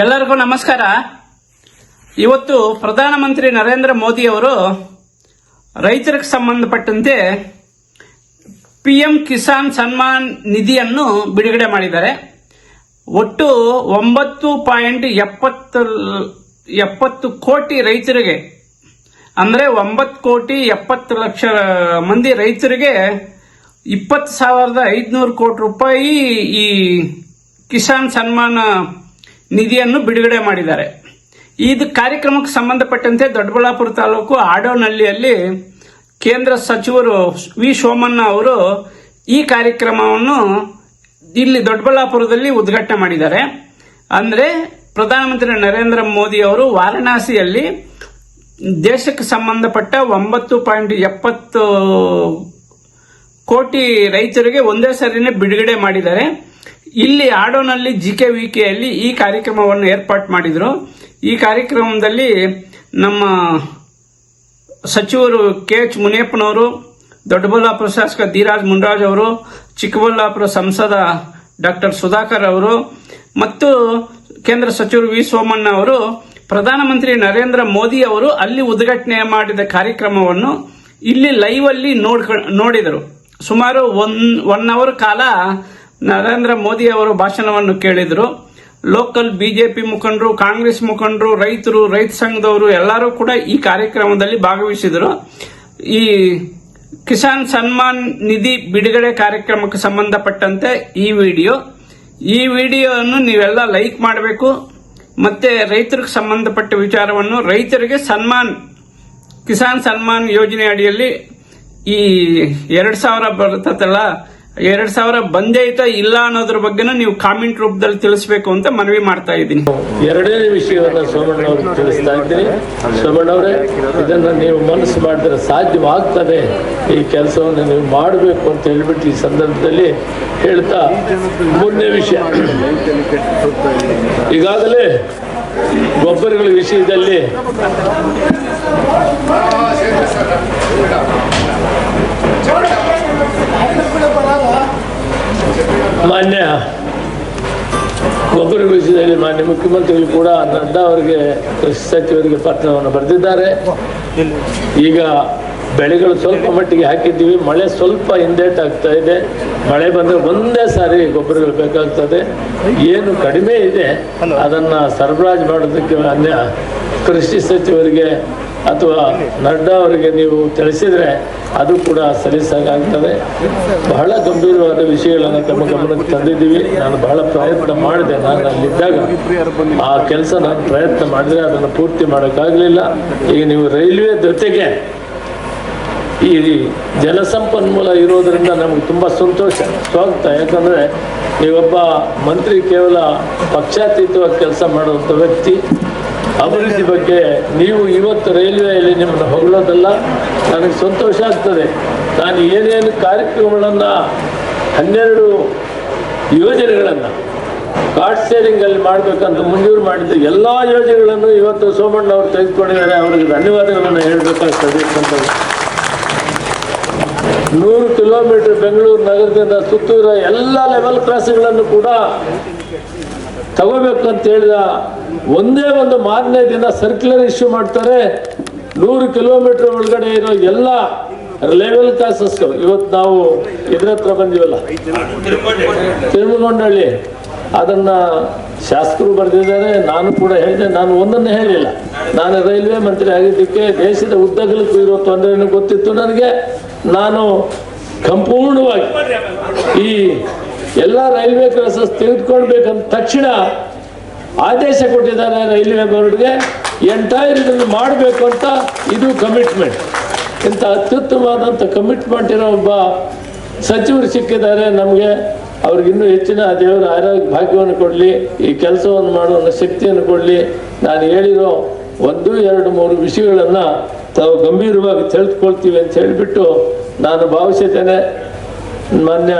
ಎಲ್ಲರಿಗೂ ನಮಸ್ಕಾರ. ಇವತ್ತು ಪ್ರಧಾನಮಂತ್ರಿ ನರೇಂದ್ರ ಮೋದಿ ಅವರು ರೈತರಿಗೆ ಸಂಬಂಧಪಟ್ಟಂತೆ ಪಿ ಎಂ ಕಿಸಾನ್ ಸನ್ಮಾನ್ ನಿಧಿಯನ್ನು ಬಿಡುಗಡೆ ಮಾಡಿದ್ದಾರೆ. ಒಟ್ಟು ಒಂಬತ್ತು ಪಾಯಿಂಟ್ ಎಪ್ಪತ್ತು ಎಪ್ಪತ್ತು ಕೋಟಿ ರೈತರಿಗೆ, ಅಂದರೆ ಒಂಬತ್ತು ಕೋಟಿ ಎಪ್ಪತ್ತು ಲಕ್ಷ ಮಂದಿ ರೈತರಿಗೆ ಇಪ್ಪತ್ತು ಸಾವಿರದ ಐದುನೂರು ಕೋಟಿ ರೂಪಾಯಿ ಈ ಕಿಸಾನ್ ಸನ್ಮಾನ ನಿಧಿಯನ್ನು ಬಿಡುಗಡೆ ಮಾಡಿದ್ದಾರೆ. ಇದು ಕಾರ್ಯಕ್ರಮಕ್ಕೆ ಸಂಬಂಧಪಟ್ಟಂತೆ ದೊಡ್ಡಬಳ್ಳಾಪುರ ತಾಲೂಕು ಆಡೋನಹಳ್ಳಿಯಲ್ಲಿ ಕೇಂದ್ರ ಸಚಿವರು ವಿ. ಸೋಮಣ್ಣ ಅವರು ಈ ಕಾರ್ಯಕ್ರಮವನ್ನು ಇಲ್ಲಿ ದೊಡ್ಡಬಳ್ಳಾಪುರದಲ್ಲಿ ಉದ್ಘಾಟನೆ ಮಾಡಿದ್ದಾರೆ. ಅಂದರೆ ಪ್ರಧಾನಮಂತ್ರಿ ನರೇಂದ್ರ ಮೋದಿ ಅವರು ವಾರಣಾಸಿಯಲ್ಲಿ ದೇಶಕ್ಕೆ ಸಂಬಂಧಪಟ್ಟ ಒಂಬತ್ತು ಪಾಯಿಂಟ್ ಎಪ್ಪತ್ತು ಕೋಟಿ ರೈತರಿಗೆ ಒಂದೇ ಸರಿನೇ ಬಿಡುಗಡೆ ಮಾಡಿದ್ದಾರೆ. ಇಲ್ಲಿ ಆಡೋನಲ್ಲಿ ಜಿ ಕೆ ವಿ ಕೆಯಲ್ಲಿ ಈ ಕಾರ್ಯಕ್ರಮವನ್ನು ಏರ್ಪಾಟ್ ಮಾಡಿದರು. ಈ ಕಾರ್ಯಕ್ರಮದಲ್ಲಿ ನಮ್ಮ ಸಚಿವರು ಕೆ ಎಚ್ ಮುನಿಯಪ್ಪನವರು, ದೊಡ್ಡಬಳ್ಳಾಪುರ ಶಾಸಕ ಧೀರಾಜ್ ಮುನ್ರಾಜ್ ಅವರು, ಚಿಕ್ಕಬಳ್ಳಾಪುರ ಸಂಸದ ಡಾಕ್ಟರ್ ಸುಧಾಕರ್ ಅವರು ಮತ್ತು ಕೇಂದ್ರ ಸಚಿವರು ವಿ. ಸೋಮಣ್ಣ ಅವರು, ಪ್ರಧಾನಮಂತ್ರಿ ನರೇಂದ್ರ ಮೋದಿ ಅವರು ಅಲ್ಲಿ ಉದ್ಘಾಟನೆ ಮಾಡಿದ ಕಾರ್ಯಕ್ರಮವನ್ನು ಇಲ್ಲಿ ಲೈವ್ ಅಲ್ಲಿ ನೋಡಿದರು. ಸುಮಾರು ಒನ್ ಒನ್ ಅವರ್ ಕಾಲ ನರೇಂದ್ರ ಮೋದಿ ಅವರು ಭಾಷಣವನ್ನು ಕೇಳಿದ್ರು. ಲೋಕಲ್ ಬಿಜೆಪಿ ಮುಖಂಡರು, ಕಾಂಗ್ರೆಸ್ ಮುಖಂಡರು, ರೈತರು, ರೈತ ಸಂಘದವರು ಎಲ್ಲರೂ ಕೂಡ ಈ ಕಾರ್ಯಕ್ರಮದಲ್ಲಿ ಭಾಗವಹಿಸಿದರು. ಈ ಕಿಸಾನ್ ಸನ್ಮಾನ್ ನಿಧಿ ಬಿಡುಗಡೆ ಕಾರ್ಯಕ್ರಮಕ್ಕೆ ಸಂಬಂಧಪಟ್ಟಂತೆ ಈ ವಿಡಿಯೋ. ಈ ವಿಡಿಯೋವನ್ನು ನೀವೆಲ್ಲ ಲೈಕ್ ಮಾಡಬೇಕು. ಮತ್ತೆ ರೈತರಿಗೆ ಸಂಬಂಧಪಟ್ಟ ವಿಚಾರವನ್ನು ರೈತರಿಗೆ ಸನ್ಮಾನ್, ಕಿಸಾನ್ ಸನ್ಮಾನ್ ಯೋಜನೆ ಅಡಿಯಲ್ಲಿ ಈ ಎರಡು ಸಾವಿರ ಬರ್ತದಲ್ಲ ಎರಡ್ ಸಾವಿರ ಬಂದೇ ಇಲ್ಲ ಅನ್ನೋದ್ರ ಬಗ್ಗೆನೂ ನೀವು ಕಾಮೆಂಟ್ ರೂಪದಲ್ಲಿ ತಿಳಿಸ್ಬೇಕು ಅಂತ ಮನವಿ ಮಾಡ್ತಾ ಇದ್ದೀನಿ. ಎರಡನೇ ವಿಷಯವನ್ನ ಸೋಮಣ್ಣ ಅವರು ತಿಳಿಸ್ತಾ ಇದ್ದೀನಿ ಸೋಮಣ್ಣ ಅವರೇ, ಇದನ್ನ ನೀವು ಮನಸ್ಸು ಮಾಡಿದ್ರೆ ಸಾಧ್ಯವಾಗ್ತದೆ. ಈ ಕೆಲಸವನ್ನು ನೀವು ಮಾಡಬೇಕು ಅಂತ ಹೇಳ್ಬಿಟ್ಟು ಈ ಸಂದರ್ಭದಲ್ಲಿ ಹೇಳ್ತಾ ಮೂರನೇ ವಿಷಯ. ಈಗಾಗಲೇ ಗೊಬ್ಬರಗಳ ವಿಷಯದಲ್ಲಿ ಮಾನ್ಯ ಒಬ್ಬರು ವಿಷಯದಲ್ಲಿ ಮಾನ್ಯ ಮುಖ್ಯಮಂತ್ರಿಗಳು ಕೂಡ ನಡ್ಡಾ ಅವರಿಗೆ ಕೃಷಿ ಸಚಿವರಿಗೆ ಪತ್ರವನ್ನು ಬರೆದಿದ್ದಾರೆ. ಈಗ ಬೆಳೆಗಳು ಸ್ವಲ್ಪ ಮಟ್ಟಿಗೆ ಹಾಕಿದ್ದೀವಿ. ಮಳೆ ಸ್ವಲ್ಪ ಹಿಂದೇಟ್ ಆಗ್ತಾ ಇದೆ. ಮಳೆ ಬಂದರೆ ಒಂದೇ ಸಾರಿ ಗೊಬ್ಬರಗಳು ಬೇಕಾಗ್ತದೆ. ಏನು ಕಡಿಮೆ ಇದೆ. ಅದನ್ನು ಸರಬರಾಜು ಮಾಡೋದಕ್ಕೆ ಮಾನ್ಯ ಕೃಷಿ ಸಚಿವರಿಗೆ ಅಥವಾ ನಡ್ಡಾ ಅವರಿಗೆ ನೀವು ತಿಳಿಸಿದ್ರೆ ಅದು ಕೂಡ ಸಲ್ಲಿಸಾಗ್ತದೆ ಬಹಳ ಗಂಭೀರವಾದ ವಿಷಯಗಳನ್ನು ತಮ್ಮ ಗಮನಕ್ಕೆ ತಂದಿದ್ದೀವಿ. ನಾನು ಬಹಳ ಪ್ರಯತ್ನ ಮಾಡಿದೆ. ನಾನು ಅಲ್ಲಿದ್ದಾಗ ಆ ಕೆಲಸ ನಾನು ಪ್ರಯತ್ನ ಮಾಡಿದ್ರೆ ಅದನ್ನು ಪೂರ್ತಿ ಮಾಡೋಕ್ಕಾಗಲಿಲ್ಲ. ಈಗ ನೀವು ರೈಲ್ವೆ ಜೊತೆಗೆ ಈ ಜಲಸಂಪನ್ಮೂಲ ಇರೋದರಿಂದ ನಮ್ಗೆ ತುಂಬ ಸಂತೋಷ, ಸ್ವಾಗತ. ಯಾಕಂದರೆ ನೀವೊಬ್ಬ ಮಂತ್ರಿ ಕೇವಲ ಪಕ್ಷಾತೀತವಾಗಿ ಕೆಲಸ ಮಾಡುವಂಥ ವ್ಯಕ್ತಿ. ಅಭಿವೃದ್ಧಿ ಬಗ್ಗೆ ನೀವು ಇವತ್ತು ರೈಲ್ವೆಯಲ್ಲಿ ನಿಮ್ಮನ್ನು ಹೊಗಳೋದಲ್ಲ, ನನಗೆ ಸಂತೋಷ ಆಗ್ತದೆ. ನಾನು ಏನೇನು ಕಾರ್ಯಕ್ರಮಗಳನ್ನು, ಹನ್ನೆರಡು ಯೋಜನೆಗಳನ್ನು ಕಾರ್ಡ್ ಶೇರಿಂಗಲ್ಲಿ ಮಾಡಬೇಕಂತ ಮಂಜೂರು ಮಾಡಿದ ಎಲ್ಲ ಯೋಜನೆಗಳನ್ನು ಇವತ್ತು ಸೋಮಣ್ಣ ಅವರು ತೆಗೆದುಕೊಂಡಿದ್ದಾರೆ. ಅವರಿಗೆ ಧನ್ಯವಾದಗಳನ್ನು ಹೇಳಬೇಕಾಗ್ತದೆ ಅಂತ ನೂರು ಕಿಲೋಮೀಟರ್ ಬೆಂಗಳೂರು ನಗರದಿಂದ ಸುತ್ತೂರ ಎಲ್ಲ ಲೆವೆಲ್ ಕ್ರಾಸ್ಗಳನ್ನು ಕೂಡ ತಗೋಬೇಕಂತ ಹೇಳಿದ ಒಂದೇ ಒಂದು ಮಾರನೇ ದಿನ ಸರ್ಕ್ಯುಲರ್ ಇಶ್ಯೂ ಮಾಡ್ತಾರೆ. ನೂರು ಕಿಲೋಮೀಟರ್ ಒಳಗಡೆ ಇರೋ ಎಲ್ಲ ಲೆವೆಲ್ ಕ್ಲಾಸಸ್ ಇವತ್ತು ನಾವು ಇದ್ರ ಹತ್ರ ಬಂದಿವಲ್ಲ. ತಿರುಮಗೊಂಡಳ್ಳಿ ಅದನ್ನ ಶಾಸಕರು ಬರೆದಿದ್ದಾರೆ. ನಾನು ಕೂಡ ಹೇಳಿದೆ. ನಾನು ಒಂದನ್ನು ಹೇಳಿಲ್ಲ. ನಾನು ರೈಲ್ವೆ ಮಂತ್ರಿ ಆಗಿದ್ದಕ್ಕೆ ದೇಶದ ಉದ್ದಗಲಕ್ಕೂ ಇರೋ ತೊಂದರೆಯನ್ನು ಗೊತ್ತಿತ್ತು ನನಗೆ. ನಾನು ಸಂಪೂರ್ಣವಾಗಿ ಈ ಎಲ್ಲ ರೈಲ್ವೆ ಕ್ರಾಸಸ್ ತೆಗೆದುಕೊಳ್ಬೇಕಂತ ತಕ್ಷಣ ಆದೇಶ ಕೊಟ್ಟಿದ್ದಾರೆ ರೈಲ್ವೆ ಬೋರ್ಡ್ಗೆ, ಎಂಟೈರ್ ಇದನ್ನು ಮಾಡಬೇಕು ಅಂತ ಇದು ಕಮಿಟ್ಮೆಂಟ್. ಇಂಥ ಅತ್ಯುತ್ತಮವಾದಂಥ ಕಮಿಟ್ಮೆಂಟ್ ಇರೋ ಒಬ್ಬ ಸಚಿವರು ಸಿಕ್ಕಿದ್ದಾರೆ ನಮಗೆ. ಅವ್ರಿಗಿನ್ನೂ ಹೆಚ್ಚಿನ ದೇವರ ಆರೋಗ್ಯ ಭಾಗ್ಯವನ್ನು ಕೊಡಲಿ, ಈ ಕೆಲಸವನ್ನು ಮಾಡುವ ಶಕ್ತಿಯನ್ನು ಕೊಡಲಿ. ನಾನು ಹೇಳಿರೋ ಒಂದು, ಎರಡು, ಮೂರು ವಿಷಯಗಳನ್ನು ತಾವು ಗಂಭೀರವಾಗಿ ತಿಳಿದುಕೊಳ್ತೀವಿ ಅಂತ ಹೇಳಿಬಿಟ್ಟು ನಾನು ಭಾವಿಸಿದ್ದೇನೆ ಮಾನ್ಯ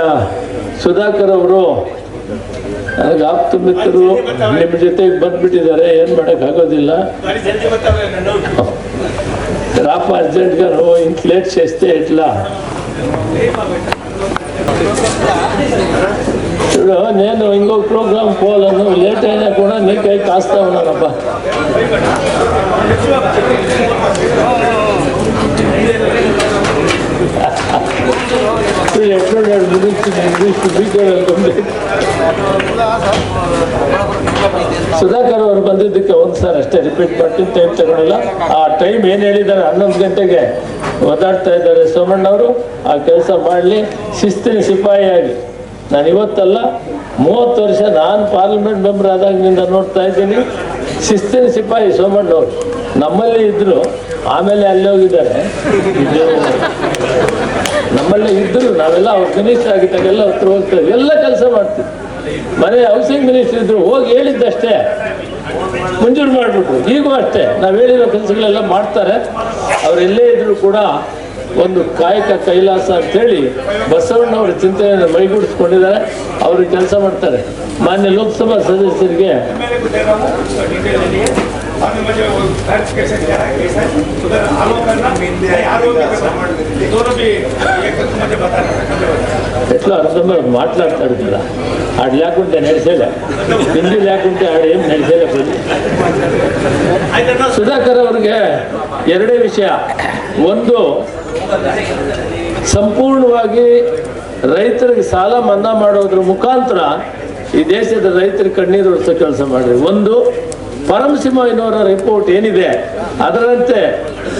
ಸುಧಾಕರ್ ಅವರು ನನಗೆ ಆಪ್ತ ಮಿತ್ರರು ನಿಮ್ಮ ಜೊತೆಗೆ ಬಂದ್ಬಿಟ್ಟಿದ್ದಾರೆ ಏನು ಮಾಡೋಕ್ಕಾಗೋದಿಲ್ಲ రాప అర్జెంట్గా నువ్వు ఇంట్లేట్ చేస్తే ఎట్లా చూడు నేను ఇంకో ప్రోగ్రామ్ పోవాలను లేట్ అయినా కూడా నీకై కాస్తా ಸುಧಾಕರ್ ಅವರು ಬಂದಿದ್ದಕ್ಕೆ ಒಂದು ಸರ್ ಅಷ್ಟೇ ರಿಪೀಟ್ ಮಾಡ್ತೀನಿ ಟೈಮ್ ತಗೊಂಡಿಲ್ಲ ಆ ಟೈಮ್ ಏನ್ ಹೇಳಿದ್ದಾರೆ ಹನ್ನೊಂದು ಗಂಟೆಗೆ ಒದಾಡ್ತಾ ಇದ್ದಾರೆ ಸೋಮಣ್ಣ ಅವರು. ಆ ಕೆಲಸ ಮಾಡಲಿ. ಶಿಸ್ತಿನ ಸಿಪಾಯಿಯಾಗಿ ನಾನು ಇವತ್ತಲ್ಲ ಮೂವತ್ತು ವರ್ಷ ನಾನು ಪಾರ್ಲಿಮೆಂಟ್ ಮೆಂಬರ್ ಆದಾಗಿನಿಂದ ನೋಡ್ತಾ ಇದ್ದೀನಿ. ಶಿಸ್ತಿನ ಸಿಪಾಯಿ ಸೋಮಣ್ಣವ್ರು ನಮ್ಮಲ್ಲಿ ಇದ್ದರು ಆಮೇಲೆ ಅಲ್ಲಿ ಹೋಗಿದ್ದಾರೆ. ನಮ್ಮಲ್ಲೇ ಇದ್ರು ನಾವೆಲ್ಲ ಅವ್ರ ಮಿನಿಸ್ಟರ್ ಆಗಿದ್ದಾಗೆಲ್ಲ ಹತ್ರ ಹೋಗ್ತಾ ಎಲ್ಲ ಕೆಲಸ ಮಾಡ್ತೀವಿ. ಮನೆ ಹೌಸಿಂಗ್ ಮಿನಿಸ್ಟರ್ ಇದ್ರು ಹೋಗಿ ಹೇಳಿದ್ದಷ್ಟೇ. ಮಂಜೂರು ಮಾಡಿಬಿಟ್ರು. ಈಗೂ ಅಷ್ಟೇ. ನಾವು ಹೇಳಿರೋ ಕೆಲಸಗಳೆಲ್ಲ ಮಾಡ್ತಾರೆ. ಅವರೆಲ್ಲೇ ಇದ್ರು ಕೂಡ ಒಂದು ಕಾಯಕ ಕೈಲಾಸ ಅಂತೇಳಿ ಬಸವಣ್ಣವರ ಚಿಂತನೆಯನ್ನು ಮೈಗೂಡಿಸ್ಕೊಂಡಿದ್ದಾರೆ. ಅವರು ಕೆಲಸ ಮಾಡ್ತಾರೆ. ಮಾನ್ಯ ಲೋಕಸಭಾ ಸದಸ್ಯರಿಗೆ दोनों भी एक मुझे बता ఎట్లా అర్థం మాట్లాడతాడు కదా ఆడు లేకుంటే నడిచేలే హిందీ లేకుంటే ఆడు ఏం నడిచేలే పని ಸುಧಾಕರ್ ಅವರಿಗೆ ಎರಡೇ ವಿಷಯ ಒಂದು ಸಂಪೂರ್ಣವಾಗಿ ರೈತರಿಗೆ ಸಾಲ ಮನ್ನಾ ಮಾಡೋದ್ರ ಮುಖಾಂತರ ಈ ದೇಶದ ರೈತರ ಕಣ್ಣೀರು ಒರೆಸೋ ಕೆಲಸ ಮಾಡ್ರಿ ಒಂದು ಪರಮಸಿಂಹಯ್ಯನವರ ರಿಪೋರ್ಟ್ ಏನಿದೆ? ಅದರಂತೆ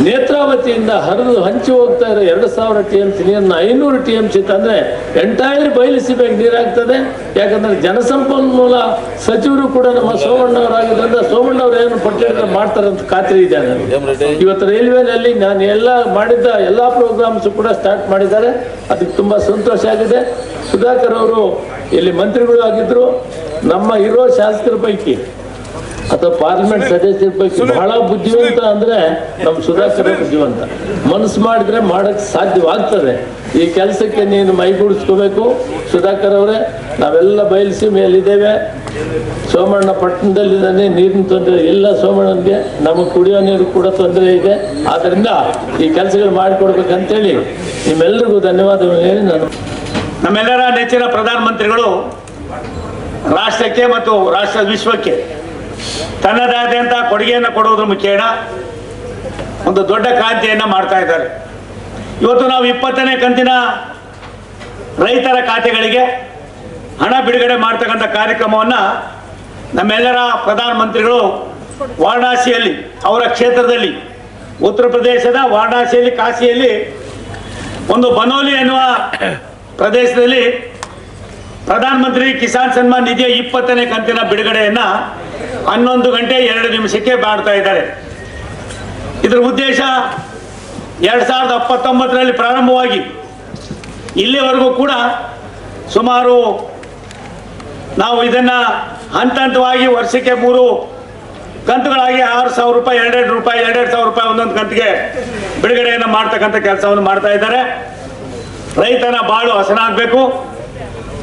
ನೇತ್ರಾವತಿಯಿಂದ ಹರಿದು ಹಂಚಿ ಹೋಗ್ತಾ ಇರೋ ಎರಡು ಸಾವಿರ ಟಿ ಎಂ ಸಿ ನೀರನ್ನ ಐನೂರು ಟಿ ಎಂ ಸಿ ತಂದ್ರೆ ಎಂಟೈರ್ ಬಯಲಿಸಿಬೇಕು ನೀರಾಗ್ತದೆ. ಯಾಕಂದ್ರೆ ಜನಸಂಪನ್ಮೂಲ ಸಚಿವರು ಕೂಡ ನಮ್ಮ ಸೋಮಣ್ಣವರಾಗಿದ್ದರಿಂದ ಸೋಮಣ್ಣವ್ರು ಏನು ಪಟ್ಟಿಯಲ್ಲಿ ಮಾಡ್ತಾರೆ ಅಂತ ಖಾತ್ರಿ ಇದೆ ನನಗೆ ಇವತ್ತು ರೈಲ್ವೆನಲ್ಲಿ ನಾನು ಎಲ್ಲ ಮಾಡಿದ್ದ ಎಲ್ಲ ಪ್ರೋಗ್ರಾಮ್ಸ್ ಕೂಡ ಸ್ಟಾರ್ಟ್ ಮಾಡಿದ್ದಾರೆ. ಅದಕ್ಕೆ ತುಂಬ ಸಂತೋಷ ಆಗಿದೆ. ಸುಧಾಕರ್ ಅವರು ಇಲ್ಲಿ ಮಂತ್ರಿಗಳು ಆಗಿದ್ರು. ನಮ್ಮ ಇರೋ ಶಾಸಕರ ಪೈಕಿ ಅಥವಾ ಪಾರ್ಲಿಮೆಂಟ್ ಸದಸ್ಯರ ಪೈಕಿ ಬಹಳ ಬುದ್ಧಿವಂತ ಅಂದ್ರೆ ನಮ್ಮ ಸುಧಾಕರ್ ಬುದ್ಧಿವಂತ. ಮನಸ್ಸು ಮಾಡಿದ್ರೆ ಮಾಡಕ್ ಸಾಧ್ಯವಾಗ್ತದೆ. ಈ ಕೆಲಸಕ್ಕೆ ನೀನು ಮೈಗೂಡಿಸ್ಕೋಬೇಕು ಸುಧಾಕರ್ ಅವರೇ ನಾವೆಲ್ಲ ಬಯಲಿಸಿ ಮೇಲಿದ್ದೇವೆ. ಸೋಮಣ್ಣ ಪಟ್ಟಣದಲ್ಲಿದ್ದಾನೆ ನೀರಿನ ತೊಂದರೆ ಇಲ್ಲ. ಸೋಮಣ್ಣನಿಗೆ ನಮಗೆ ಕುಡಿಯೋ ನೀರು ಕೂಡ ತೊಂದರೆ ಇದೆ. ಆದ್ರಿಂದ ಈ ಕೆಲಸಗಳು ಮಾಡಿಕೊಡ್ಬೇಕಂತೇಳಿ ನಿಮ್ಮೆಲ್ಲರಿಗೂ ಧನ್ಯವಾದಗಳು ಹೇಳಿ ನಾನು ನಮ್ಮೆಲ್ಲರ ನೆಚ್ಚಿನ ಪ್ರಧಾನಮಂತ್ರಿಗಳು ರಾಷ್ಟ್ರಕ್ಕೆ ಮತ್ತು ರಾಷ್ಟ್ರ ವಿಶ್ವಕ್ಕೆ ತನ್ನದಾದಂಥ ಕೊಡುಗೆಯನ್ನು ಕೊಡೋದ್ರ ಮುಖೇನ ಒಂದು ದೊಡ್ಡ ಕ್ರಾಂತಿಯನ್ನು ಮಾಡ್ತಾ ಇದ್ದಾರೆ. ಇವತ್ತು ನಾವು ಇಪ್ಪತ್ತನೇ ಕಂತಿನ ರೈತರ ಖಾತೆಗಳಿಗೆ ಹಣ ಬಿಡುಗಡೆ ಮಾಡ್ತಕ್ಕಂಥ ಕಾರ್ಯಕ್ರಮವನ್ನು ನಮ್ಮೆಲ್ಲರ ಪ್ರಧಾನಮಂತ್ರಿಗಳು ವಾರಣಾಸಿಯಲ್ಲಿ, ಅವರ ಕ್ಷೇತ್ರದಲ್ಲಿ, ಉತ್ತರ ಪ್ರದೇಶದ ವಾರಣಾಸಿಯಲ್ಲಿ, ಕಾಶಿಯಲ್ಲಿ ಒಂದು ಬನೋಲಿ ಎನ್ನುವ ಪ್ರದೇಶದಲ್ಲಿ ಪ್ರಧಾನಮಂತ್ರಿ ಕಿಸಾನ್ ಸನ್ಮಾನ್ ನಿಧಿಯ ಇಪ್ಪತ್ತನೇ ಕಂತಿನ ಬಿಡುಗಡೆಯನ್ನ ಹನ್ನೊಂದು ಗಂಟೆ ಎರಡು ನಿಮಿಷಕ್ಕೆ ಮಾಡ್ತಾ ಇದ್ದಾರೆ. ಇದರ ಉದ್ದೇಶ ಎರಡು ಸಾವಿರದ ಹತ್ತೊಂಬತ್ತರಲ್ಲಿ ಪ್ರಾರಂಭವಾಗಿ ಇಲ್ಲಿವರೆಗೂ ಕೂಡ ಸುಮಾರು ನಾವು ಇದನ್ನ ಹಂತ ಹಂತವಾಗಿ ವರ್ಷಕ್ಕೆ ಮೂರು ಕಂತುಗಳಾಗಿ ಆರು ಸಾವಿರ ರೂಪಾಯಿ, ಎರಡೆರಡು ರೂಪಾಯಿ, ಎರಡೆರಡು ಸಾವಿರ ರೂಪಾಯಿ ಒಂದೊಂದು ಕಂತಿಗೆ ಬಿಡುಗಡೆಯನ್ನು ಮಾಡ್ತಕ್ಕಂಥ ಕೆಲಸವನ್ನು ಮಾಡ್ತಾ ಇದ್ದಾರೆ. ರೈತನ ಬಾಳು ಹಸನಾಗಬೇಕು.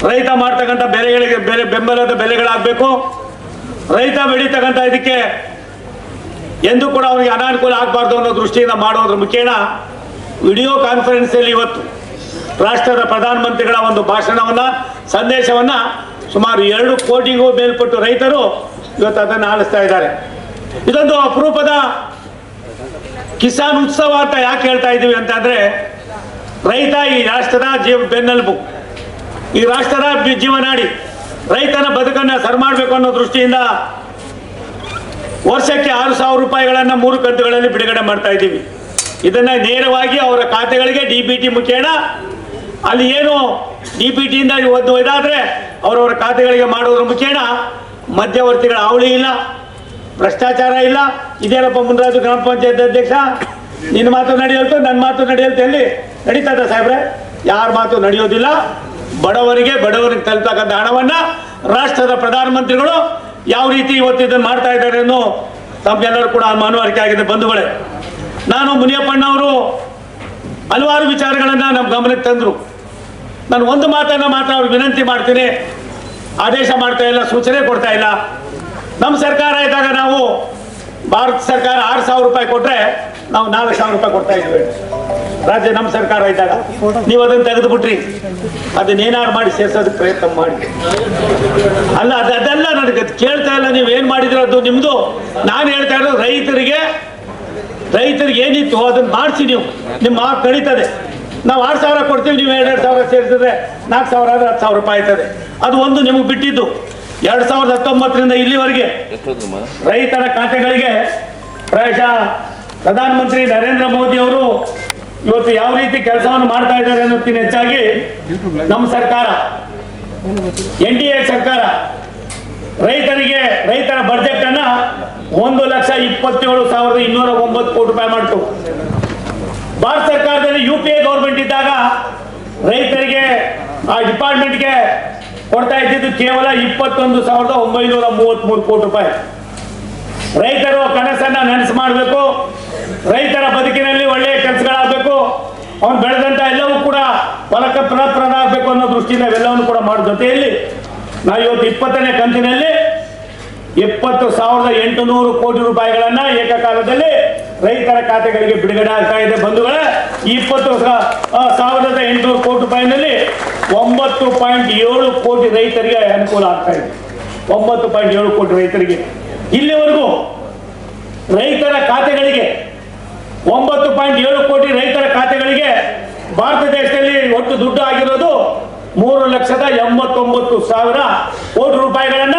ರೈತ ಮಾಡ್ತಕ್ಕಂಥ ಬೆಲೆಗಳಿಗೆ ಬೆಲೆ ಬೆಂಬಲದ ಬೆಲೆಗಳಾಗಬೇಕು. ರೈತ ಬೆಳೀತಕ್ಕಂಥ ಇದಕ್ಕೆ ಎಂದು ಕೂಡ ಅವನಿಗೆ ಅನಾನುಕೂಲ ಆಗಬಾರ್ದು ಅನ್ನೋ ದೃಷ್ಟಿಯಿಂದ ಮಾಡೋದ್ರ ಮುಖೇನ ವಿಡಿಯೋ ಕಾನ್ಫರೆನ್ಸಲ್ಲಿ ಇವತ್ತು ರಾಷ್ಟ್ರದ ಪ್ರಧಾನಮಂತ್ರಿಗಳ ಒಂದು ಭಾಷಣವನ್ನ, ಸಂದೇಶವನ್ನ ಸುಮಾರು ಎರಡು ಕೋಟಿಗೂ ಮೇಲ್ಪಟ್ಟು ರೈತರು ಇವತ್ತು ಅದನ್ನು ಆಲಿಸ್ತಾ ಇದ್ದಾರೆ. ಇದೊಂದು ಅಪರೂಪದ ಕಿಸಾನ್ ಉತ್ಸವ ಅಂತ ಯಾಕೆ ಹೇಳ್ತಾ ಇದ್ದೀವಿ ಅಂತಂದರೆ ರೈತ ಈ ರಾಷ್ಟ್ರದ ಜೀವ ಬೆನ್ನೆಲುಬು. ಈ ರಾಷ್ಟ್ರದ ಜೀವನಾಡಿ ರೈತನ ಬದುಕನ್ನ ಸರ್ ಮಾಡಬೇಕು ಅನ್ನೋ ದೃಷ್ಟಿಯಿಂದ ವರ್ಷಕ್ಕೆ ಆರು ಸಾವಿರ ರೂಪಾಯಿಗಳನ್ನ ಮೂರು ಕಂತುಗಳಲ್ಲಿ ಬಿಡುಗಡೆ ಮಾಡ್ತಾ ಇದ್ದೀವಿ. ಇದನ್ನ ನೇರವಾಗಿ ಅವರ ಖಾತೆಗಳಿಗೆ ಡಿ ಬಿ ಟಿ ಮುಖೇನ ಅಲ್ಲಿ ಏನು ಡಿ ಬಿ ಟಿಯಿಂದ ಒಂದು ಇದಾದ್ರೆ ಅವರವರ ಖಾತೆಗಳಿಗೆ ಮಾಡೋದ್ರ ಮುಖೇನ ಮಧ್ಯವರ್ತಿಗಳ ಅವಳಿ ಇಲ್ಲ, ಭ್ರಷ್ಟಾಚಾರ ಇಲ್ಲ. ಇದೇನಪ್ಪ ಮುನ್ರಾಜು ಗ್ರಾಮ ಪಂಚಾಯತ್ ಅಧ್ಯಕ್ಷ, ನಿನ್ನ ಮಾತು ನಡೆಯಲ್ತು ನನ್ನ ಮಾತು ನಡೆಯಲ್ತು, ಎಲ್ಲಿ? ನಡೀತದ ಸಾಹೇಬ್ರೆ? ಯಾರ ಮಾತು ನಡೆಯೋದಿಲ್ಲ. ಬಡವರಿಗೆ ಬಡವರಿಗೆ ತಲುಪತಕ್ಕಂಥ ಹಣವನ್ನ ರಾಷ್ಟ್ರದ ಪ್ರಧಾನಮಂತ್ರಿಗಳು ಯಾವ ರೀತಿ ಇವತ್ತು ಇದನ್ನು ಮಾಡ್ತಾ ಇದ್ದಾರೆ ಅನ್ನೋ ತಮ್ಮೆಲ್ಲರೂ ಕೂಡ ಮನವರಿಕೆ ಆಗಿದೆ, ಬಂಧುಗಳೇ. ನಾನು ಮುನಿಯಪ್ಪಣ್ಣ ಅವರು ಹಲವಾರು ವಿಚಾರಗಳನ್ನ ನಮ್ಮ ಗಮನಕ್ಕೆ ತಂದರು. ನಾನು ಒಂದು ಮಾತನ್ನ ಮಾತ್ರ ಅವ್ರಿಗೆ ವಿನಂತಿ ಮಾಡ್ತೀನಿ. ಆದೇಶ ಮಾಡ್ತಾ ಇಲ್ಲ, ಸೂಚನೆ ಕೊಡ್ತಾ ಇಲ್ಲ. ನಮ್ಮ ಸರ್ಕಾರ ಇದ್ದಾಗ ನಾವು ಭಾರತ ಸರ್ಕಾರ ಆರು ಸಾವಿರ ರೂಪಾಯಿ ಕೊಟ್ಟರೆ ನಾವು ನಾಲ್ಕು ಸಾವಿರ ರೂಪಾಯಿ ಕೊಡ್ತಾ ಇದ್ವಿ ರಾಜ್ಯ ನಮ್ಮ ಸರ್ಕಾರ ಇದ್ದಾಗ ನೀವು ಅದನ್ನು ತೆಗೆದು ಬಿಟ್ರಿ ಅದನ್ನೇನಾರು ಮಾಡಿ ಸೇರ್ಸೋದಕ್ಕೆ ಪ್ರಯತ್ನ ಮಾಡಿ. ಅಲ್ಲ ಅದು ಅದೆಲ್ಲ ನನಗೆ ಕೇಳ್ತಾ ಇಲ್ಲ. ನೀವು ಏನು ಮಾಡಿದ್ರೆ ಅದು? ನಿಮ್ಮದು ನಾನು ಹೇಳ್ತಾ ಇರೋದು ರೈತರಿಗೆ ರೈತರಿಗೆ ಏನಿತ್ತು ಅದನ್ನು ಮಾಡಿಸಿ ನೀವು. ನಿಮ್ಮ ಮಾತು ಕಳೀತದೆ ನಾವು ಆರು ಸಾವಿರ ಕೊಡ್ತೀವಿ ನೀವು ಎರಡೆರಡು ಸಾವಿರ ಸೇರಿಸಿದ್ರೆ ನಾಲ್ಕು ಸಾವಿರ ಆದರೆ ಹತ್ತು ಸಾವಿರ ರೂಪಾಯಿ ಆಯ್ತದೆ. ಅದು ಒಂದು ನಿಮಗೆ ಬಿಟ್ಟಿದ್ದು. ಎರಡು ಸಾವಿರದ ಹತ್ತೊಂಬತ್ತರಿಂದ ಇಲ್ಲಿವರೆಗೆ ರೈತರ ಖಾತೆಗಳಿಗೆ ಪ್ರಾಯಶಃ ಪ್ರಧಾನಮಂತ್ರಿ ನರೇಂದ್ರ ಮೋದಿ ಅವರು ಇವತ್ತು ಯಾವ ರೀತಿ ಕೆಲಸವನ್ನು ಮಾಡ್ತಾ ಇದ್ದಾರೆ ಅನ್ನೋದಕ್ಕಿಂತ ಹೆಚ್ಚಾಗಿ ನಮ್ಮ ಸರ್ಕಾರ, ಎನ್ ಡಿ ಎ ಸರ್ಕಾರ ರೈತರಿಗೆ, ರೈತರ ಬಜೆಟ್ ಅನ್ನ ಒಂದು ಲಕ್ಷ ಇಪ್ಪತ್ತೇಳು ಸಾವಿರದ ಇನ್ನೂರ ಒಂಬತ್ತು ಕೋಟಿ ರೂಪಾಯಿ ಮಾಡಿತು. ಭಾರತ ಸರ್ಕಾರದಲ್ಲಿ ಯು ಪಿ ಎ ಗೌರ್ಮೆಂಟ್ ಇದ್ದಾಗ ರೈತರಿಗೆ ಆ ಡಿಪಾರ್ಟ್ಮೆಂಟ್ಗೆ ಕೊಡ್ತಾ ಇದ್ದಿದ್ದು ಕೇವಲ ಇಪ್ಪತ್ತೊಂದು ಸಾವಿರದ ಒಂಬೈನೂರ ಮೂವತ್ಮೂರು ಕೋಟಿ ರೂಪಾಯಿ. ರೈತರು ಕನಸನ್ನ ನನಸು ಮಾಡಬೇಕು. ರೈತರ ಬದುಕಿನಲ್ಲಿ ಒಳ್ಳೆಯ ಕೆಲಸಗಳಾಗಬೇಕು, ಅವನು ಬೆಳೆದಂತ ಎಲ್ಲವೂ ಕೂಡ ಫಲಕ ಫಲಪ್ರದ ಆಗಬೇಕು ಅನ್ನೋ ದೃಷ್ಟಿಯಿಂದ ಇವೆಲ್ಲವನ್ನು ಕೂಡ ಮಾಡೋ ಜೊತೆಯಲ್ಲಿ ನಾವು ಇವತ್ತು ಇಪ್ಪತ್ತನೇ ಕಂತಿನಲ್ಲಿ ಇಪ್ಪತ್ತು ಸಾವಿರದ ಎಂಟುನೂರು ಕೋಟಿ ರೂಪಾಯಿಗಳನ್ನ ಏಕಕಾಲದಲ್ಲಿ ರೈತರ ಖಾತೆಗಳಿಗೆ ಬಿಡುಗಡೆ ಆಗ್ತಾ ಇದೆ. ಬಂಧುಗಳ ಇಪ್ಪತ್ತು ಸಾವಿರದ ಎಂಟುನೂರು ಕೋಟಿ ರೂಪಾಯಿನಲ್ಲಿ ಒಂಬತ್ತು ಪಾಯಿಂಟ್ ಏಳು ಕೋಟಿ ರೈತರಿಗೆ ಅನುಕೂಲ ಆಗ್ತಾ ಇದೆ. ಒಂಬತ್ತು ಪಾಯಿಂಟ್ ಏಳು ಕೋಟಿ ರೈತರಿಗೆ. ಇಲ್ಲಿವರೆಗೂ ರೈತರ ಖಾತೆಗಳಿಗೆ ಒಂಬತ್ತು ಪಾಯಿಂಟ್ ಏಳು ಕೋಟಿ ರೈತರ ಖಾತೆಗಳಿಗೆ ಭಾರತ ದೇಶದಲ್ಲಿ ಒಟ್ಟು ದುಡ್ಡು ಆಗಿರೋದು ಮೂರು ಲಕ್ಷದ ಎಂಬತ್ತೊಂಬತ್ತು ಸಾವಿರ ಕೋಟಿ ರೂಪಾಯಿಗಳನ್ನ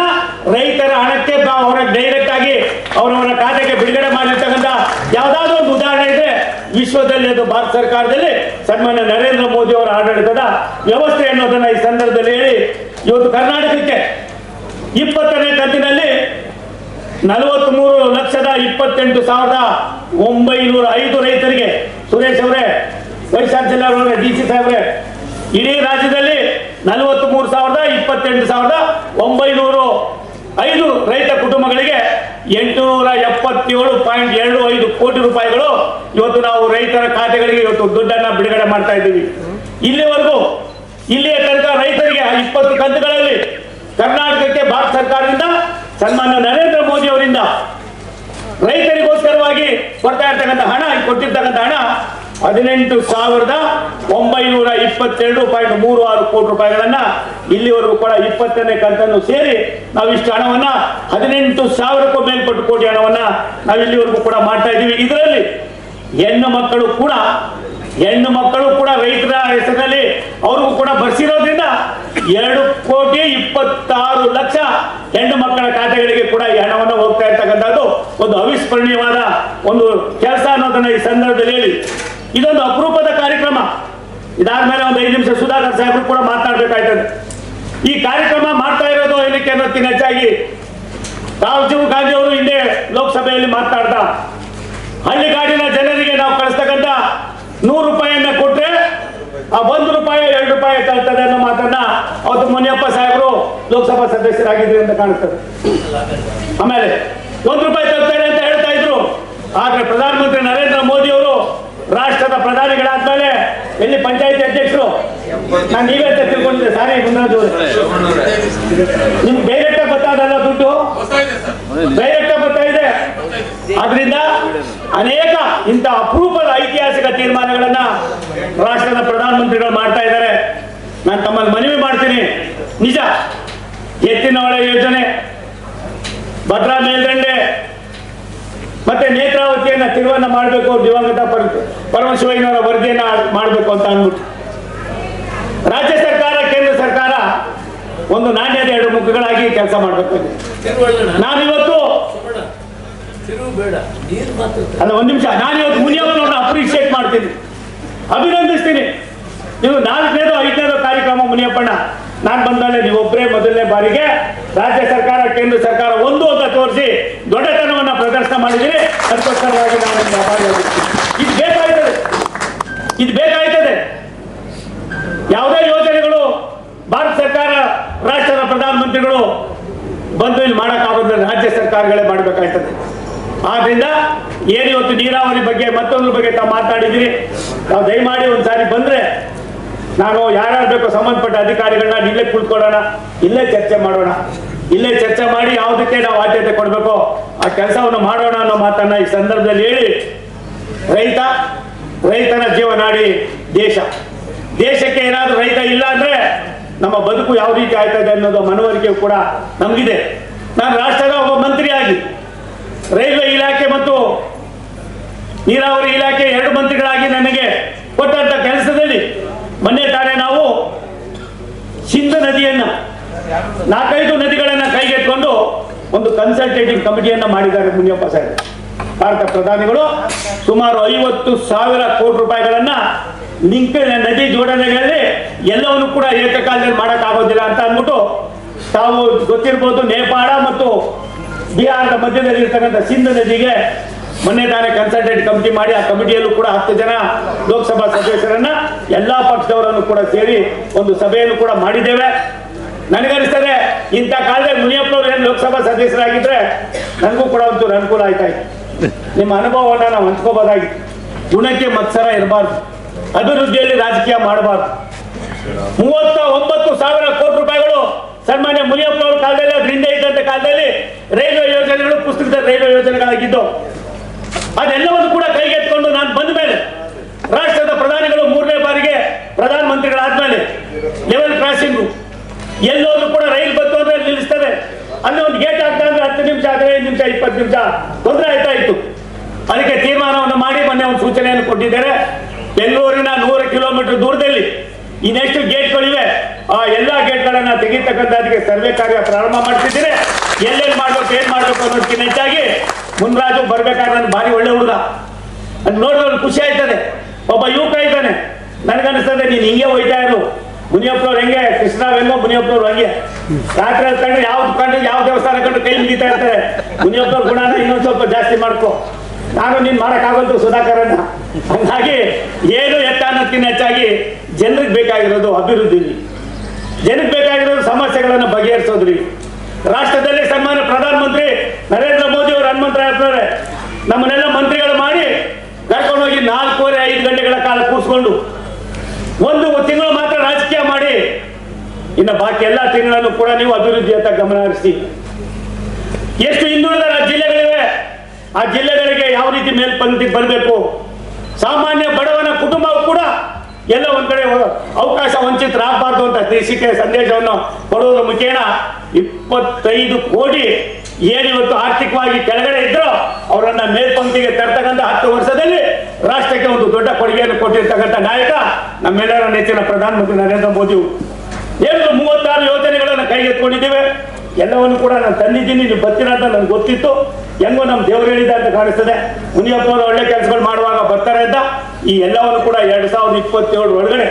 ರೈತರ ಹಣಕ್ಕೆ ಅವರ ಡೈರೆಕ್ಟ್ ಆಗಿ ಅವರವರ ಖಾತೆಗೆ ಬಿಡುಗಡೆ ಮಾಡಿರ್ತಕ್ಕಂಥ ಯಾವ್ದಾದ್ರು ಒಂದು ಉದಾಹರಣೆ ಇದೆ. ವಿಶ್ವದಲ್ಲಿ ಅದು ಭಾರತ ಸರ್ಕಾರದಲ್ಲಿ ಸನ್ಮಾನ್ಯ ನರೇಂದ್ರ ಮೋದಿ ಅವರ ಆಡಳಿತದ ವ್ಯವಸ್ಥೆ ಅನ್ನೋದನ್ನ ಈ ಸಂದರ್ಭದಲ್ಲಿ ಹೇಳಿ. ಇವತ್ತು ಕರ್ನಾಟಕಕ್ಕೆ ಇಪ್ಪತ್ತನೇ ಕಂತಿನಲ್ಲಿ ನಲವತ್ಮೂರು ಲಕ್ಷದ ಇಪ್ಪತ್ತೆಂಟು ಸಾವಿರದ ಒಂಬೈನೂರ ಐದು ರೈತರಿಗೆ ಸುರೇಶ್ ಅವರೇ ವೈಶಾಖ ಜಿಲ್ಲಾ ಡಿ ಸಿ ಸಾಹೇಬ್ರೆ, ಇಡೀ ರಾಜ್ಯದಲ್ಲಿ ನಲವತ್ತ್ ಮೂರು ಸಾವಿರದ ಇಪ್ಪತ್ತೆಂಟು ಸಾವಿರದ ಒಂಬೈನೂರು ಐದು ರೈತ ಕುಟುಂಬಗಳಿಗೆ ಎಂಟುನೂರ ಎಪ್ಪತ್ತೇಳು ಪಾಯಿಂಟ್ ಎರಡು ಐದು ಕೋಟಿ ರೂಪಾಯಿಗಳು ಇವತ್ತು ನಾವು ರೈತರ ಖಾತೆಗಳಿಗೆ ಇವತ್ತು ದುಡ್ಡನ್ನ ಬಿಡುಗಡೆ ಮಾಡ್ತಾ ಇದ್ದೀವಿ. ಇಲ್ಲಿವರೆಗೂ, ಇಲ್ಲಿಯ ತನಕ ರೈತರಿಗೆ ಇಪ್ಪತ್ತು ಕಂತುಗಳಲ್ಲಿ ಕರ್ನಾಟಕಕ್ಕೆ ಭಾರತ ಸರ್ಕಾರದಿಂದ ಸನ್ಮಾನ್ಯ ನರೇಂದ್ರ ಮೋದಿ ಅವರಿಂದ ರೈತರಿಗೋಸ್ಕರವಾಗಿ ಕೊಡ್ತಾ ಇರ್ತಕ್ಕಂಥ ಹಣ, ಕೊಟ್ಟಿರ್ತಕ್ಕಂಥ ಹಣ ಹದಿನೆಂಟು ಸಾವಿರದ ಒಂಬೈನೂರ ಇಪ್ಪತ್ತೆರಡು ಪಾಯಿಂಟ್ ಮೂರು ಆರು ಕೋಟಿ ರೂಪಾಯಿಗಳನ್ನ ಇಲ್ಲಿವರೆಗೂ ಕೂಡ ಇಪ್ಪತ್ತನೇ ಕಂತನ್ನು ಸೇರಿ ನಾವು ಇಷ್ಟು ಹಣವನ್ನ ಹದಿನೆಂಟು ಸಾವಿರಕ್ಕೂ ಮೇಲ್ಪಟ್ಟು ಕೋಟಿ ಹಣವನ್ನ ನಾವು ಇಲ್ಲಿವರೆಗೂ ಕೂಡ ಮಾಡ್ತಾ ಇದ್ದೀವಿ. ಇದರಲ್ಲಿ ಹೆಣ್ಣು ಮಕ್ಕಳು ಕೂಡ ಹೆಣ್ಣು ಮಕ್ಕಳು ಕೂಡ ರೈತರ ಹೆಸರಿನಲ್ಲಿ ಅವ್ರಿಗೂ ಕೂಡ ಬರ್ಸಿರೋದ್ರಿಂದ ಎರಡು ಕೋಟಿ ಇಪ್ಪತ್ತಾರು ಲಕ್ಷ ಹೆಣ್ಣು ಮಕ್ಕಳ ಖಾತೆಗಳಿಗೆ ಕೂಡ ಈ ಹಣವನ್ನು ಹೋಗ್ತಾ ಇರ್ತಕ್ಕಂಥದ್ದು ಒಂದು ಅವಿಸ್ಮರಣೀಯವಾದ ಒಂದು ಕೆಲಸ ಅನ್ನೋದನ್ನ ಈ ಸಂದರ್ಭದಲ್ಲಿ ಹೇಳಿ. ಇದೊಂದು ಅಪರೂಪದ ಕಾರ್ಯಕ್ರಮ. ಇದಾದ್ಮೇಲೆ ಒಂದು ಐದು ನಿಮಿಷ ಸುಧಾಕರ್ ಸಾಹೇಬರು ಕೂಡ ಮಾತನಾಡಬೇಕಾಯ್ತದೆ ಈ ಕಾರ್ಯಕ್ರಮ ಮಾಡ್ತಾ ಇರೋದು ಏನಕ್ಕೆ ಅನ್ನೋದಕ್ಕಿಂತ ಹೆಚ್ಚಾಗಿ ರಾಜೀವ್ ಗಾಂಧಿ ಅವರು ಹಿಂದೆ ಲೋಕಸಭೆಯಲ್ಲಿ ಮಾತಾಡ್ತಾ ಹಳ್ಳಿಗಾಡಿನ ಜನರಿಗೆ ನಾವು ಕಳಿಸ್ತಕ್ಕಂಥ ನೂರು ರೂಪಾಯಿಯನ್ನ ಕೊಟ್ಟರೆ ಆ ಒಂದು ರೂಪಾಯಿ ಎರಡು ರೂಪಾಯಿ ತಳ್ತದೆ ಅನ್ನೋ ಮಾತನ್ನ ಅವತ್ತು ಮುನಿಯಪ್ಪ ಸಾಹೇಬರು ಲೋಕಸಭಾ ಸದಸ್ಯರಾಗಿದ್ರು ಅಂತ ಕಾಣಿಸ್ತದೆ ಆಮೇಲೆ ಒಂದು ರೂಪಾಯಿ ತಳ್ತಾರೆ ಅಂತ ಹೇಳ್ತಾ ಇದ್ರು. ಆದ್ರೆ ಪ್ರಧಾನಮಂತ್ರಿ ನರೇಂದ್ರ ಮೋದಿ ಅವರು ರಾಷ್ಟ್ರದ ಪ್ರಧಾನಿಗಳಾದ್ಮೇಲೆ ಎಲ್ಲಿ ಪಂಚಾಯತಿ ಅಧ್ಯಕ್ಷರು? ನಾನು ನೀವೇ ಅಂತ ತಿಳ್ಕೊಂಡಿದ್ದೆ. ಸಾರಿ ಗುಂಡ್ರಾಜ್ ನಿಮ್ಗೆ ಬೇರೆ ಗೊತ್ತಾದಲ್ಲ ದುಡ್ಡು? ಬೇರೆ ಆದ್ರಿಂದ ಅನೇಕ ಇಂಥ ಅಪರೂಪದ ಐತಿಹಾಸಿಕ ತೀರ್ಮಾನಗಳನ್ನ ರಾಷ್ಟ್ರದ ಪ್ರಧಾನಮಂತ್ರಿಗಳು ಮಾಡ್ತಾ ಇದ್ದಾರೆ. ನಾನು ತಮ್ಮಲ್ಲಿ ಮನವಿ ಮಾಡ್ತೀನಿ. ನಿಜ, ಎತ್ತಿನ ಯೋಜನೆ, ಭದ್ರಾ ಮೇಲ್ದಂಡೆ, ಮತ್ತೆ ನೇತ್ರಾವತಿಯನ್ನ ತಿರುವನ್ನ ಮಾಡಬೇಕು, ದಿವಂಗತ ಪರ, ಪರಮಶಿವಯ್ಯನವರ ವರದಿಯನ್ನ ಮಾಡಬೇಕು ಅಂತ ಅಂದ್ಬಿಟ್ಟು. ರಾಜ್ಯ ಸರ್ಕಾರ, ಕೇಂದ್ರ ಸರ್ಕಾರ ಒಂದು ನಾಣ್ಯದ ಎರಡು ಮುಖಗಳಾಗಿ ಕೆಲಸ ಮಾಡಬೇಕು. ನಾನು ಇವತ್ತು ಅಲ್ಲ, ಒಂದ್ ನಿಮಿಷ ನಾನು ಇವತ್ತು ಮುನಿಯಪ್ಪನವ್ರನ್ನ ಅಪ್ರಿಶಿಯೇಟ್ ಮಾಡ್ತೀನಿ. ಅಭಿನಂದಿಸ್ತೀನಿ. ನೀವು ನಾಲ್ಕನೇದು, ಐದನೇದು ಕಾರ್ಯಕ್ರಮ ಮುನಿಯಪ್ಪಣ್ಣ, ನಾನು ನೀವು ನೀವೊಬ್ಬರೇ ಮೊದಲನೇ ಬಾರಿಗೆ ರಾಜ್ಯ ಸರ್ಕಾರ, ಕೇಂದ್ರ ಸರ್ಕಾರ ಒಂದು ಅಂತ ತೋರಿಸಿ ದೊಡ್ಡತನವನ್ನ ಪ್ರದರ್ಶನ ಮಾಡಿದ್ದೀರಿ. ಅದಕ್ಕೋಸ್ಕರವಾಗಿ ನಾನು. ಇದು ಬೇಕಾಯ್ತದೆ. ಇದು ಬೇಕಾಯ್ತದೆ. ಯಾವುದೇ ಯೋಜನೆಗಳು ಭಾರತ ಸರ್ಕಾರ, ರಾಷ್ಟ್ರದ ಪ್ರಧಾನಮಂತ್ರಿಗಳು ಬಂದು ಇಲ್ಲಿ ಮಾಡೋಕ್ಕಾಗೋದಿಲ್ಲ, ರಾಜ್ಯ ಸರ್ಕಾರಗಳೇ ಮಾಡಬೇಕಾಗ್ತದೆ ಆದ್ರಿಂದ ಏನು ಇವತ್ತು ನೀರಾವರಿ ಬಗ್ಗೆ ಮತ್ತೊಂದ್ರ ಬಗ್ಗೆ ತಾವು ಮಾತಾಡಿದಿರಿ ನಾವು ದಯಮಾಡಿ ಒಂದ್ಸಾರಿ ಬಂದ್ರೆ ನಾನು ಯಾರ್ಯಾರು ಬೇಕೋ ಸಂಬಂಧಪಟ್ಟ ಅಧಿಕಾರಿಗಳನ್ನ ಇಲ್ಲೇ ಕುಳ್ಕೊಳ್ಳೋಣ ಇಲ್ಲೇ ಚರ್ಚೆ ಮಾಡೋಣ. ಇಲ್ಲೇ ಚರ್ಚೆ ಮಾಡಿ ಯಾವುದಕ್ಕೆ ನಾವು ಆದ್ಯತೆ ಕೊಡಬೇಕೋ ಆ ಕೆಲಸವನ್ನು ಮಾಡೋಣ ಅನ್ನೋ ಮಾತನ್ನ ಈ ಸಂದರ್ಭದಲ್ಲಿ ಹೇಳಿ ರೈತ, ರೈತನ ಜೀವನಾಡಿ ದೇಶ. ದೇಶಕ್ಕೆ ಏನಾದರೂ ರೈತ ಇಲ್ಲ ಅಂದ್ರೆ ನಮ್ಮ ಬದುಕು ಯಾವ ರೀತಿ ಆಯ್ತದೆ ಅನ್ನೋದು ಮನವರಿಕೆ ಕೂಡ ನಮಗಿದೆ. ನಾನು ರಾಷ್ಟ್ರದ ಒಬ್ಬ ಮಂತ್ರಿಯಾಗಿ ರೈಲ್ವೆ ಇಲಾಖೆ ಮತ್ತು ನೀರಾವರಿ ಇಲಾಖೆ ಎರಡು ಮಂತ್ರಿಗಳಾಗಿ ನನಗೆ ಕೊಟ್ಟಂತ ಕೆಲಸದಲ್ಲಿ ಮೊನ್ನೆ ತಾನೇ ನಾವು ಸಿಂಧು ನದಿಯನ್ನ, ನಾಲ್ಕೈದು ನದಿಗಳನ್ನ ಕೈಗೆತ್ಕೊಂಡು ಒಂದು ಕನ್ಸಲ್ಟೇಟಿವ್ ಕಮಿಟಿಯನ್ನ ಮಾಡಿದ್ದಾರೆ ಮುನಿಯಪ್ಪ ಸಾಹೇಬ್. ಭಾರತ ಪ್ರಧಾನಿಗಳು ಸುಮಾರು ಐವತ್ತು ಸಾವಿರ ಕೋಟಿ ರೂಪಾಯಿಗಳನ್ನ ಲಿಂಕ್ ನದಿ ಜೋಡಣೆಗಳಲ್ಲಿ ಎಲ್ಲವನ್ನು ಕೂಡ ಏಕಕಾಲದಲ್ಲಿ ಮಾಡೋಕ್ಕಾಗೋದಿಲ್ಲ ಅಂತ ಅಂದ್ಬಿಟ್ಟು ತಾವು ಗೊತ್ತಿರ್ಬೋದು ನೇಪಾಳ ಮತ್ತು ಬಿಹಾರದ ಮಧ್ಯದಲ್ಲಿ ಇರ್ತಕ್ಕಂಥ ಸಿಂಧು ನದಿಗೆ ಮೊನ್ನೆ ತಾನೇ ಕನ್ಸಲ್ಟೆಂಟ್ ಕಮಿಟಿ ಮಾಡಿ, ಆ ಕಮಿಟಿಯಲ್ಲೂ ಕೂಡ ಹತ್ತು ಜನ ಲೋಕಸಭಾ ಸದಸ್ಯರನ್ನ ಎಲ್ಲಾ ಪಕ್ಷದವರನ್ನು ಕೂಡ ಸೇರಿ ಒಂದು ಸಭೆಯನ್ನು ಕೂಡ ಮಾಡಿದ್ದೇವೆ. ನನಗನಿಸ್ತದೆ ಇಂಥ ಕಾಲದಲ್ಲಿ ಮುನಿಯಪ್ಪನವರು ಏನು ಲೋಕಸಭಾ ಸದಸ್ಯರಾಗಿದ್ರೆ ನನಗೂ ಕೂಡ ಒಂಚೂರು ಅನುಕೂಲ ಆಯ್ತಾ ನಿಮ್ಮ ಅನುಭವವನ್ನು ನಾವು ಹಂಚ್ಕೋಬೋದಾಗಿತ್ತು. ಗುಣಕ್ಕೆ ಮತ್ಸರ ಇರಬಾರ್ದು. ಅಭಿವೃದ್ಧಿಯಲ್ಲಿ ರಾಜಕೀಯ ಮಾಡಬಾರ್ದು. ಮೂವತ್ತ ಒಂಬತ್ತು ಸಾವಿರ ಕೋಟಿ ರೂಪಾಯಿಗಳು ಸನ್ಮಾನ್ಯ ಮುನಿಯಪ್ಪನವರ ಕಾಲದಲ್ಲಿ ಅದರಿಂದ ಇದ್ದಂತ ಕಾಲದಲ್ಲಿ ರೈಲ್ವೆ ಯೋಜನೆಗಳು ಪುಸ್ತಕದ ರೈಲ್ವೆ ಯೋಜನೆಗಳಾಗಿದ್ದು ಅದೆಲ್ಲವನ್ನು ಕೂಡ ಕೈಗೆತ್ಕೊಂಡು ನಾನು ಬಂದ ಮೇಲೆ ರಾಷ್ಟ್ರದ ಪ್ರಧಾನಿಗಳು ಮೂರನೇ ಬಾರಿಗೆ ಪ್ರಧಾನ ಮಂತ್ರಿಗಳಾದ್ಮೇಲೆ ಲೆವೆಲ್ ಕ್ರಾಸಿಂಗು ಎಲ್ಲೋದ್ರು ಕೂಡ ರೈಲು ಬಂತು ಅಂದ್ರೆ ನಿಲ್ಲಿಸ್ತಾರೆ ಅಲ್ಲಿ ಒಂದು ಗೇಟ್ ಆಗ್ತಾ ಅಂದ್ರೆ ಹತ್ತು ನಿಮಿಷ, ಹದಿನೈದು ನಿಮಿಷ, ಇಪ್ಪತ್ತು ನಿಮಿಷ ತೊಂದರೆ ಆಯ್ತಾ ಇತ್ತು. ಅದಕ್ಕೆ ತೀರ್ಮಾನವನ್ನು ಮಾಡಿ, ಮೊನ್ನೆ ಒಂದು ಸೂಚನೆಯನ್ನು ಕೊಟ್ಟಿದ್ದಾರೆ ಬೆಂಗಳೂರಿನ ನೂರು ಕಿಲೋಮೀಟರ್ ದೂರದಲ್ಲಿ ಇನ್ನೆಷ್ಟು ಗೇಟ್ಗಳಿವೆ, ಆ ಎಲ್ಲಾ ಗೇಟ್ಗಳನ್ನು ತೆಗಿತಕ್ಕಂಥದಕ್ಕೆ ಸರ್ವೆ ಕಾರ್ಯ ಪ್ರಾರಂಭ ಮಾಡ್ತಿದ್ದೀನಿ ಎಲ್ಲೆಲ್ಲಿ ಮಾಡ್ಬೇಕು, ಏನ್ ಮಾಡ್ಬೇಕು ಅನ್ನೋದಕ್ಕಿಂತ ಹೆಚ್ಚಾಗಿ ಮುನ್ರಾಜು ಬರ್ಬೇಕಾದ್ರೆ ನನ್ಗೆ ಭಾರಿ ಒಳ್ಳೆ ಹುಡುಗ. ಅದು ನೋಡಿದ್ರೆ ಖುಷಿ ಆಯ್ತದೆ. ಒಬ್ಬ ಯುವಕ ಇದ್ದಾನೆ. ನನಗನ್ನಿಸ್ತದೆ, ನೀನು ಹಿಂಗೆ ಹೋಯ್ತಾ ಇರು ಮುನಿಯಪ್ಪನವ್ರು ಹೆಂಗೆ ಕೃಷ್ಣರಾವ್ ಹೆಂಗೋ ಮುನಿಯಪ್ಪನವ್ರು ಹಂಗೆ. ರಾತ್ರಿ ಕಂಡು ಯಾವ್ದು ಕಂಡು ಯಾವ ದೇವಸ್ಥಾನ ಕಂಡು ಕೈ ಮುಗಿತಾ ಇರ್ತಾರೆ ಮುನಿಯಪ್ಪನವ್ರ ಗುಣನ ಇನ್ನೊಂದು ಸ್ವಲ್ಪ ಜಾಸ್ತಿ ಮಾಡ್ಕೊ. ನಾನು ನೀನ್ ಮಾಡಕ್ಕಾಗಲ್ದು ಸುಧಾಕರನ್ನ ಹಂಗಾಗಿ ಏನು ಎತ್ತ ಹೆಚ್ಚಾಗಿ ಜನರಿಗೆ ಬೇಕಾಗಿರೋದು ಅಭಿವೃದ್ಧಿ. ಜನಕ್ಕೆ ಬೇಕಾಗಿರೋದು ಸಮಸ್ಯೆಗಳನ್ನು ಬಗೆಹರಿಸೋದ್ರಿ. ರಾಷ್ಟ್ರದಲ್ಲಿ ಸನ್ಮಾನ್ಯ ಪ್ರಧಾನಮಂತ್ರಿ ನರೇಂದ್ರ ಮೋದಿ ಅವರು ಹನುಮಂತರಾಯಪ್ಪನವರೇ ನಮ್ಮನ್ನೆಲ್ಲ ಮಂತ್ರಿಗಳು ಮಾಡಿ ಕರ್ಕೊಂಡೋಗಿ ನಾಲ್ಕೂವರೆ ಐದು ಗಂಟೆಗಳ ಕಾಲ ಕೂರಿಸ್ಕೊಂಡು ಒಂದು ತಿಂಗಳು ಮಾತ್ರ ರಾಜಕೀಯ ಮಾಡಿ. ಇನ್ನು ಬಾಕಿ ಎಲ್ಲ ತಿಂಗಳನ್ನು ಕೂಡ ನೀವು ಅಭಿವೃದ್ಧಿಯತ್ತ ಗಮನ ಹರಿಸಿ. ಎಷ್ಟು ಹಿಂದುಳಿದ ಆ ಜಿಲ್ಲೆಗಳಿಗೆ ಯಾವ ರೀತಿ ಮೇಲ್ಪಂಕ್ತಿ ಬರಬೇಕು ಸಾಮಾನ್ಯ ಬಡವನ ಕುಟುಂಬವು ಕೂಡ ಎಲ್ಲ ಒಂದ್ ಕಡೆ ಅವಕಾಶ ವಂಚಿತರಾಗಬಾರ್ದು ಅಂತ ದೇಶಕ್ಕೆ ಸಂದೇಶವನ್ನು ಕೊಡುವುದರ ಮುಖೇನ ಇಪ್ಪತ್ತೈದು ಕೋಟಿ ಏನಿವತ್ತು ಆರ್ಥಿಕವಾಗಿ ಕೆಳಗಡೆ ಇದ್ರೋ ಅವರನ್ನ ಮೇಲ್ಪಂಕ್ತಿಗೆ ತರ್ತಕ್ಕಂಥ ಹತ್ತು ವರ್ಷದಲ್ಲಿ ರಾಷ್ಟ್ರಕ್ಕೆ ಒಂದು ದೊಡ್ಡ ಕೊಡುಗೆಯನ್ನು ಕೊಟ್ಟಿರ್ತಕ್ಕಂಥ ನಾಯಕ ನಮ್ಮೆಲ್ಲರ ನೆಚ್ಚಿನ ಪ್ರಧಾನಮಂತ್ರಿ ನರೇಂದ್ರ ಮೋದಿ. ಏನು ಮೂವತ್ತಾರು ಯೋಜನೆಗಳನ್ನು ಕೈಗೆತ್ಕೊಂಡಿದ್ದೇವೆ ಎಲ್ಲವನ್ನು ಕೂಡ ನಾನು ತಂದಿದ್ದೀನಿ, ನೀವು ಬರ್ತೀರ ಅಂತ ನನ್ಗೆ ಗೊತ್ತಿತ್ತು. ಹೆಂಗೋ ನಮ್ಮ ದೇವರು ಹೇಳಿದ ಅಂತ ಕಾಣಿಸ್ತದೆ. ಮುನಿಯಪ್ಪ ಅವರು ಒಳ್ಳೆ ಕೆಲಸಗಳು ಮಾಡುವಾಗ ಬರ್ತಾರೆ ಅಂತ. ಈ ಎಲ್ಲವನ್ನು ಕೂಡ ಎರಡ್ ಸಾವಿರದ ಇಪ್ಪತ್ತೇಳು ಒಳಗಡೆ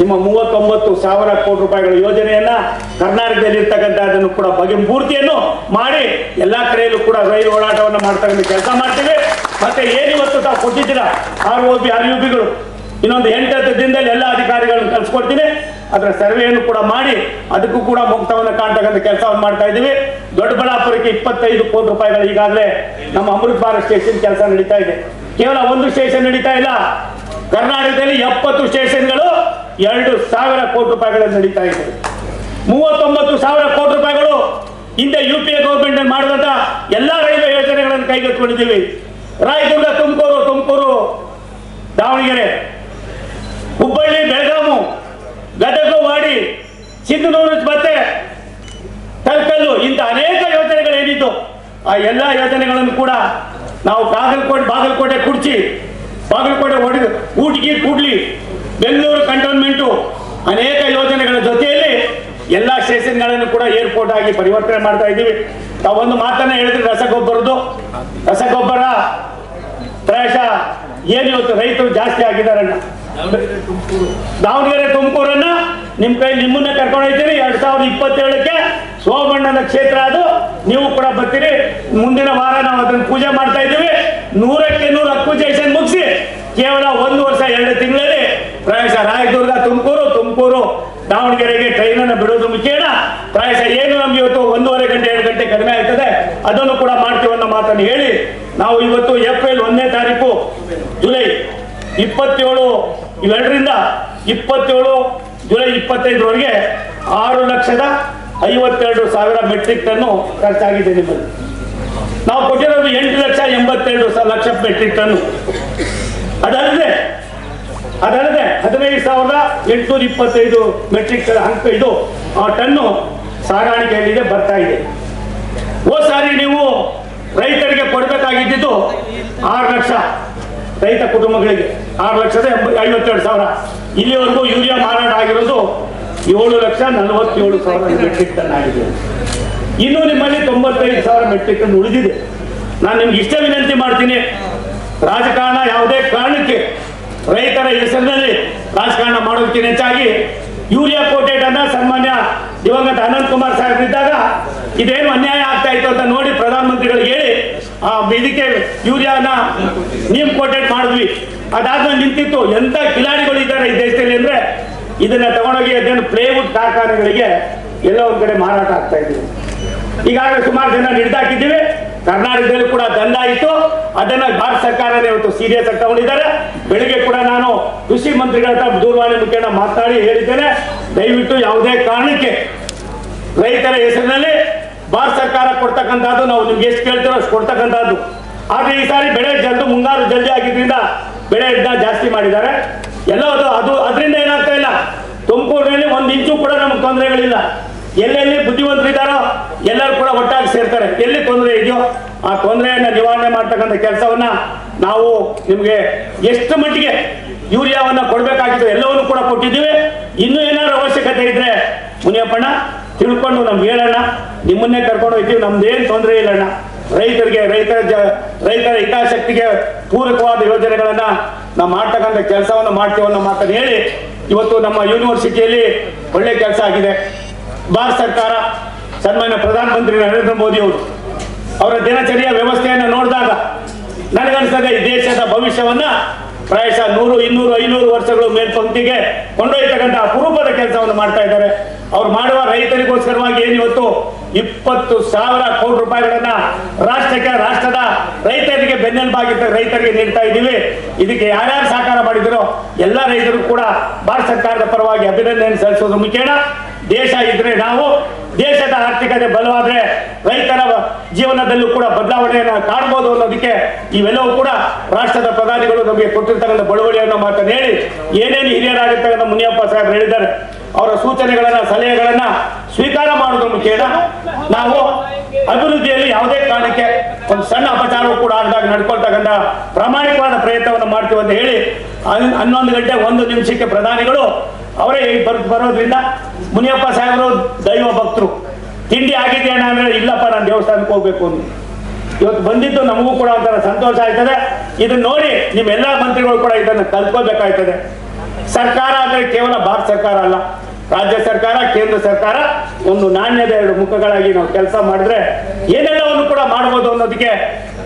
ನಿಮ್ಮ ಮೂವತ್ತೊಂಬತ್ತು ಸಾವಿರ ಕೋಟಿ ರೂಪಾಯಿಗಳ ಯೋಜನೆಯನ್ನ ಕರ್ನಾಟಕದಲ್ಲಿ ಇರ್ತಕ್ಕಂಥ ಅದನ್ನು ಕೂಡ ಬಗೆ ಪೂರ್ತಿಯನ್ನು ಮಾಡಿ ಎಲ್ಲಾ ಕಡೆಯಲ್ಲೂ ಕೂಡ ರೈಲು ಓಡಾಟವನ್ನು ಮಾಡ್ತಕ್ಕಂಥ ಕೆಲಸ ಮಾಡ್ತೀವಿ. ಮತ್ತೆ ಏನಿವತ್ತು ತಾವು ಕೊಟ್ಟಿದ್ದೀರಾ? R O B R U ಬಿಗಳು ಇನ್ನೊಂದು ಎಂಟತ್ತು ದಿನದಲ್ಲಿ ಎಲ್ಲ ಅಧಿಕಾರಿಗಳನ್ನು ಕಲ್ಸ್ಕೊಡ್ತೀನಿ ಅದರ ಸರ್ವೆಯನ್ನು ಕೂಡ ಮಾಡಿ, ಅದಕ್ಕೂ ಕೂಡ ಮುಕ್ತವನ್ನು ಕಾಣ್ತಕ್ಕಂಥ ಕೆಲಸವನ್ನು ಮಾಡ್ತಾ ಇದ್ದೀವಿ. ದೊಡ್ಡಬಳ್ಳಾಪುರಕ್ಕೆ ಇಪ್ಪತ್ತೈದು ಕೋಟಿ ರೂಪಾಯಿಗಳು ಈಗಾಗಲೇ ನಮ್ಮ ಅಮೃತ್ ಭಾರತ್ ಸ್ಟೇಷನ್ ಕೆಲಸ ನಡೀತಾ ಇದೆ. ಕೇವಲ ಒಂದು ಸ್ಟೇಷನ್ ನಡೀತಾ ಇಲ್ಲ. ಕರ್ನಾಟಕದಲ್ಲಿ ಎಪ್ಪತ್ತು ಸ್ಟೇಷನ್ಗಳು ಎರಡು ಸಾವಿರ ಕೋಟಿ ರೂಪಾಯಿಗಳು ನಡೀತಾ ಇದೆ. ಮೂವತ್ತೊಂಬತ್ತು ಸಾವಿರ ಕೋಟಿ ರೂಪಾಯಿಗಳು ಹಿಂದೆ ಯು ಪಿ ಎ ಗೌರ್ಮೆಂಟ್ ಮಾಡಿದಂತ ಎಲ್ಲಾ ರೈಲ್ವೆ ಯೋಜನೆಗಳನ್ನು ಕೈಗೆತ್ತಿಕೊಂಡಿದ್ದೀವಿ. ರಾಯದುರ್ಗ ತುಮಕೂರು ತುಮಕೂರು, ದಾವಣಗೆರೆ. ಹುಬ್ಬಳ್ಳಿ, ಬೆಳಗಾಮು ಗದಗ ವಾಡಿ ಸಿಂಧನೂರು ಮತ್ತೆ ತಲ್ಕಲ್ಲು, ಇಂಥ ಅನೇಕ ಯೋಜನೆಗಳು ಏನಿದ್ದು ಆ ಎಲ್ಲ ಯೋಜನೆಗಳನ್ನು ಕೂಡ ನಾವು ಬಾಗಲಕೋಟೆ ಬಾಗಲಕೋಟೆ ಕುಡ್ಚಿ, ಬಾಗಲಕೋಟೆ ಹೊಡೆದು ಊಟಿಗೆ ಕೂಡ್ಲಿ ಬೆಂಗಳೂರು ಕಂಟೋನ್ಮೆಂಟು ಅನೇಕ ಯೋಜನೆಗಳ ಜೊತೆಯಲ್ಲಿ ಎಲ್ಲ ಸ್ಟೇಷನ್ಗಳನ್ನು ಕೂಡ ಏರ್ಪೋರ್ಟ್ ಆಗಿ ಪರಿವರ್ತನೆ ಮಾಡ್ತಾ ಇದ್ದೀವಿ. ತಾವೊಂದು ಮಾತನ್ನ ಹೇಳಿದ್ರೆ ರಸಗೊಬ್ಬರದ್ದು, ರಸಗೊಬ್ಬರ ಪ್ರಾಯಶಃ ಏನು ಇವತ್ತು ರೈತರು ಜಾಸ್ತಿ ಆಗಿದಾರಣ್ಣ ದಾವಣಗೆರೆ ತುಮಕೂರನ್ನ ನಿಮ್ ಕೈ ನಿಮ್ಮನ್ನ ಕರ್ಕೊಂಡು ಹೋಗ್ತೀನಿ ಎರಡ್ ಸಾವಿರದ ಇಪ್ಪತ್ತೇಳಕ್ಕೆ ಸೋಮಣ್ಣನ ಕ್ಷೇತ್ರ ಅದು. ನೀವು ಕೂಡ ಬರ್ತೀರಿ. ಮುಂದಿನ ವಾರ ನಾವು ಅದನ್ನ ಪೂಜೆ ಮಾಡ್ತಾ ಇದ್ದೀವಿ. ನೂರಕ್ಕೆ ನೂರು ಅಕ್ವಿಜೇಷನ್ ಮುಗಿಸಿ ಕೇವಲ ಒಂದು ವರ್ಷ, ಎರಡು ತಿಂಗಳಲ್ಲಿ ಪ್ರಾಯಶಃ ರಾಯದುರ್ಗ, ತುಮಕೂರು ತುಮಕೂರು ದಾವಣಗೆರೆಗೆ ಟ್ರೈನ್ ಅನ್ನು ಬಿಡೋದು ಮುಖ್ಯನ ಪ್ರಾಯಶಃ ಏನು ನಮ್ಗೆ ಇವತ್ತು ಒಂದೂವರೆ ಗಂಟೆ, ಎರಡು ಗಂಟೆ ಕಡಿಮೆ ಆಗ್ತದೆ. ಅದನ್ನು ಕೂಡ ಮಾಡ್ತೀವಿ ಅನ್ನೋ ಮಾತನ್ನು ಹೇಳಿ. ನಾವು ಇವತ್ತು ಏಪ್ರಿಲ್ ಒಂದನೇ ತಾರೀಕು, ಜುಲೈ ಇಪ್ಪತ್ತೇಳು, ಇವೆರಡರಿಂದ ಇಪ್ಪತ್ತೇಳು, ಜುಲೈ ಇಪ್ಪತ್ತೈದರವರೆಗೆ ಆರು ಲಕ್ಷದ ಐವತ್ತೆರಡು ಸಾವಿರ ಮೆಟ್ರಿಕ್ ಟನ್ನು ಖರ್ಚಾಗಿದೆ ನಿಮ್ಮಲ್ಲಿ. ನಾವು ಕೊಟ್ಟಿರೋದು ಎಂಟು ಲಕ್ಷ ಎಂಬತ್ತೆರಡು ಲಕ್ಷ ಮೆಟ್ರಿಕ್ ಟನ್ನು ಅದಲ್ಲದೆ ಅದಲ್ಲದೆ ಹದಿನೈದು ಸಾವಿರದ ಎಂಟುನೂರ ಇಪ್ಪತ್ತೈದು ಮೆಟ್ರಿಕ್ ಅಂಕ ಇದು ಆ ಟನ್ನು ಸಾಗಾಣಿಕೆಯಲ್ಲಿದೆ, ಬರ್ತಾ ಇದೆ. ಓ ಸಾರಿ ನೀವು ರೈತರಿಗೆ ಕೊಡಬೇಕಾಗಿದ್ದು ಆರು ಲಕ್ಷ ರೈತ ಕುಟುಂಬಗಳಿಗೆ. ಆರು ಲಕ್ಷದ ಐವತ್ತೆರಡು ಸಾವಿರ. ಇಲ್ಲಿವರೆಗೂ ಯೂರಿಯಾ ಮಾರಾಟ ಆಗಿರೋದು ಏಳು ಲಕ್ಷ ನಲವತ್ತೇಳು ಸಾವಿರ ಮೆಟ್ರಿಕ್ ಟನ್ ಆಗಿದೆ. ಇನ್ನು ನಿಮ್ಮಲ್ಲಿ ತೊಂಬತ್ತೈದು ಸಾವಿರ ಮೆಟ್ರಿಕ್ ಟನ್ ಉಳಿದಿದೆ. ನಾನು ನಿಮ್ಗೆ ಇಷ್ಟೇ ವಿನಂತಿ ಮಾಡ್ತೀನಿ. ರಾಜಕಾರಣ ಯಾವುದೇ ಕಾರಣಕ್ಕೆ ರೈತರ ಹೆಸರಿನಲ್ಲಿ ರಾಜಕಾರಣ ಮಾಡೋದಕ್ಕಿಂತ ಹೆಚ್ಚಾಗಿ ಯೂರಿಯಾ ಕೋಟೆಟನ್ನ ಸನ್ಮಾನ್ಯ ದಿವಂಗತ ಅನಂತ್ ಕುಮಾರ್ ಸಾಹೇಬ್ ಇದ್ದಾಗ ಇದೇನು ಅನ್ಯಾಯ ಆಗ್ತಾ ಇತ್ತು ಅಂತ ನೋಡಿ ಇದಕ್ಕೆ ಯೂರಿಯಾನ ನೀಮ್ ಕೋಟೆಡ್ ಮಾಡಿದ್ವಿ. ಅದಾದ್ಮೇಲೆ ನಿಂತಿತ್ತು. ಎಂತ ಕಿಲಾಡಿಗಳು ಇದ್ದಾರೆ ಈ ದೇಶದಲ್ಲಿ ಅಂದ್ರೆ ಇದನ್ನ ತಗೊಂಡೋಗಿ ಅದನ್ನು ಪ್ಲೇವುಡ್ ಕಾರ್ಖಾನೆಗಳಿಗೆ ಎಲ್ಲ ಒಂದ್ ಕಡೆ ಮಾರಾಟ ಆಗ್ತಾ ಇದ್ವಿ ಈಗಾಗಲೇ ಸುಮಾರು ಜನ ನಿಡ್ದಾಕಿದ್ದೀವಿ ಕರ್ನಾಟಕದಲ್ಲಿ ಕೂಡ ದಂಡ ಆಯಿತು. ಅದನ್ನ ಭಾರತ ಸರ್ಕಾರನೇ ಇವತ್ತು ಸೀರಿಯಸ್ ಆಗಿ ತಗೊಂಡಿದ್ದಾರೆ. ಬೆಳಿಗ್ಗೆ ಕೂಡ ನಾನು ಕೃಷಿ ಮಂತ್ರಿಗಳ ಹತ್ರ ದೂರವಾಣಿ ಮುಖೇನ ಮಾತನಾಡಿ ಹೇಳಿದ್ದೇನೆ. ದಯವಿಟ್ಟು ಯಾವುದೇ ಕಾರಣಕ್ಕೆ ರೈತರ ಹೆಸರಿನಲ್ಲಿ ಭಾರತ ಸರ್ಕಾರ ಕೊಡ್ತಕ್ಕಂಥದ್ದು ನಾವು ನಿಮ್ಗೆ ಎಷ್ಟು ಕೇಳ್ತೀರೋ ಅಷ್ಟು ಕೊಡ್ತಕ್ಕಂಥದ್ದು. ಆದರೆ ಈ ಸಾರಿ ಬೆಳೆ ಜಲ್ದು ಮುಂಗಾರು ಜಲ್ದಿ ಆಗಿದ್ರಿಂದ ಬೆಳೆ ಇದ್ದ ಜಾಸ್ತಿ ಮಾಡಿದ್ದಾರೆ. ಎಲ್ಲ ಅದು ಅದು ಅದರಿಂದ ಏನಾಗ್ತಾ ಇಲ್ಲ. ತುಮಕೂರಿನಲ್ಲಿ ಒಂದು ಇಂಚು ಕೂಡ ನಮ್ಗೆ ತೊಂದರೆಗಳಿಲ್ಲ. ಎಲ್ಲೆಲ್ಲಿ ಬುದ್ಧಿವಂತರಿದ್ದಾರೋ ಎಲ್ಲರೂ ಕೂಡ ಒಟ್ಟಾಗಿ ಸೇರ್ತಾರೆ. ಎಲ್ಲಿ ತೊಂದರೆ ಇದೆಯೋ ಆ ತೊಂದರೆಯನ್ನು ನಿವಾರಣೆ ಮಾಡ್ತಕ್ಕಂಥ ಕೆಲಸವನ್ನ ನಾವು ನಿಮಗೆ ಎಷ್ಟು ಮಟ್ಟಿಗೆ ಯೂರಿಯಾವನ್ನ ಕೊಡಬೇಕಾಗಿತ್ತು ಎಲ್ಲವನ್ನು ಕೂಡ ಕೊಟ್ಟಿದ್ದೀವಿ. ಇನ್ನೂ ಏನಾದ್ರು ಅವಶ್ಯಕತೆ ಇದ್ರೆ ಮುನಿಯಪ್ಪಣ್ಣ ತಿಳ್ಕೊಂಡು ನಮ್ಗೆ ಹೇಳೋಣ ನಿಮ್ಮನ್ನೇ ಕರ್ಕೊಂಡು ಹೋಗ್ತೀವಿ ನಮ್ದೇನು ತೊಂದರೆ ಇಲ್ಲಣ್ಣ. ರೈತರಿಗೆ, ರೈತರ ಜ, ರೈತರ ಹಿತಾಸಕ್ತಿಗೆ ಪೂರಕವಾದ ಯೋಜನೆಗಳನ್ನ ನಾವು ಮಾಡ್ತಕ್ಕಂಥ ಕೆಲಸವನ್ನು ಮಾಡ್ತೀವಿ ಅನ್ನೋ ಮಾತನ್ನು ಹೇಳಿ ಇವತ್ತು ನಮ್ಮ ಯೂನಿವರ್ಸಿಟಿಯಲ್ಲಿ ಒಳ್ಳೆ ಕೆಲಸ ಆಗಿದೆ. ಭಾರತ ಸರ್ಕಾರ ಸನ್ಮಾನ್ಯ ಪ್ರಧಾನಮಂತ್ರಿ ನರೇಂದ್ರ ಮೋದಿ ಅವರು ಅವರ ದಿನಚರಿಯ ವ್ಯವಸ್ಥೆಯನ್ನು ನೋಡಿದಾಗ ನನಗನ್ಸ್ತದೆ ಈ ದೇಶದ ಭವಿಷ್ಯವನ್ನ ಪ್ರಾಯಶಃ ನೂರು, ಇನ್ನೂರು, ಐನೂರು ವರ್ಷಗಳು ಮೇಲ್ಪಂಕ್ತಿಗೆ ಕೊಂಡೊಯ್ತಕ್ಕಂಥ ಅಪರೂಪದ ಕೆಲಸವನ್ನು ಮಾಡ್ತಾ ಇದ್ದಾರೆ. ಅವ್ರು ಮಾಡುವ ರೈತರಿಗೋಸ್ಕರವಾಗಿ ಏನು ಇವತ್ತು ಇಪ್ಪತ್ತು ಸಾವಿರ ಕೋಟಿ ರೂಪಾಯಿಗಳನ್ನ ರಾಷ್ಟ್ರಕ್ಕೆ, ರಾಷ್ಟ್ರದ ರೈತರಿಗೆ ಬೆನ್ನೆಲುಬಾಗಿದ್ದ ರೈತರಿಗೆ ನೀಡ್ತಾ ಇದ್ದೀವಿ. ಇದಕ್ಕೆ ಯಾರ್ಯಾರು ಸಹಕಾರ ಮಾಡಿದಿರೋ ಎಲ್ಲ ರೈತರು ಕೂಡ ಭಾರತ ಸರ್ಕಾರದ ಪರವಾಗಿ ಅಭಿನಂದನೆ ಸಲ್ಲಿಸೋದು ಮುಖೇಣ ದೇಶ ಇದ್ರೆ ನಾವು, ದೇಶದ ಆರ್ಥಿಕತೆ ಬಲವಾದ್ರೆ ರೈತರ ಜೀವನದಲ್ಲೂ ಕೂಡ ಬದಲಾವಣೆಯನ್ನು ಕಾಣಬಹುದು ಅನ್ನೋದಕ್ಕೆ ಇವೆಲ್ಲವೂ ಕೂಡ ರಾಷ್ಟ್ರದ ಪ್ರಧಾನಿಗಳು ನಮಗೆ ಕೊಟ್ಟಿರ್ತಕ್ಕಂಥ ಬಳುವಳಿಯನ್ನು ಮಾತ್ರ ಹೇಳಿ ಏನೇನು ಹಿರಿಯರಾಗಿರ್ತಕ್ಕಂಥ ಮುನಿಯಪ್ಪ ಸಾಹೇಬ್ ಹೇಳಿದ್ದಾರೆ. ಅವರ ಸೂಚನೆಗಳನ್ನ, ಸಲಹೆಗಳನ್ನ ಸ್ವೀಕಾರ ಮಾಡೋದ್ರ ಮುಖೇನ ನಾವು ಅಭಿವೃದ್ಧಿಯಲ್ಲಿ ಯಾವುದೇ ಕಾರಣಕ್ಕೆ ಒಂದು ಸಣ್ಣ ಅಪಚಾರವು ಕೂಡ ಆದಾಗ ನಡ್ಕೊಳ್ತಕ್ಕಂಥ ಪ್ರಾಮಾಣಿಕವಾದ ಪ್ರಯತ್ನವನ್ನು ಮಾಡ್ತೀವಿ ಅಂತ ಹೇಳಿ ಹನ್- ಹನ್ನೊಂದು ಗಂಟೆ, ಒಂದು ನಿಮಿಷಕ್ಕೆ ಪ್ರಧಾನಿಗಳು ಅವರೇ ಬರ್, ಬರೋದ್ರಿಂದ ಮುನಿಯಪ್ಪ ಸಾಹೇಬರು ದೈವ ಭಕ್ತರು. ತಿಂಡಿ ಆಗಿದೆಯಣ್ಣ ಅಂದ್ರೆ ಇಲ್ಲಪ್ಪ, ನಾನು ದೇವಸ್ಥಾನಕ್ಕೆ ಹೋಗ್ಬೇಕು ಅಂತ ಇವತ್ತು ಬಂದಿದ್ದು ನಮಗೂ ಕೂಡ ಒಂಥರ ಸಂತೋಷ ಆಯ್ತದೆ ಇದನ್ನ ನೋಡಿ ನಿಮ್ಮೆಲ್ಲ ಮಂತ್ರಿಗಳು ಕೂಡ ಇದನ್ನು ಕಲ್ತ್ಕೋಬೇಕಾಯ್ತದೆ ಸರ್ಕಾರ ಅಂದ್ರೆ ಕೇವಲ ಭಾರತ ಸರ್ಕಾರ ಅಲ್ಲ. ರಾಜ್ಯ ಸರ್ಕಾರ, ಕೇಂದ್ರ ಸರ್ಕಾರ ಒಂದು ನಾಣ್ಯದ ಎರಡು ಮುಖಗಳಾಗಿ ನಾವು ಕೆಲಸ ಮಾಡಿದ್ರೆ ಏನೆಲ್ಲವನ್ನು ಕೂಡ ಮಾಡಬಹುದು ಅನ್ನೋದಕ್ಕೆ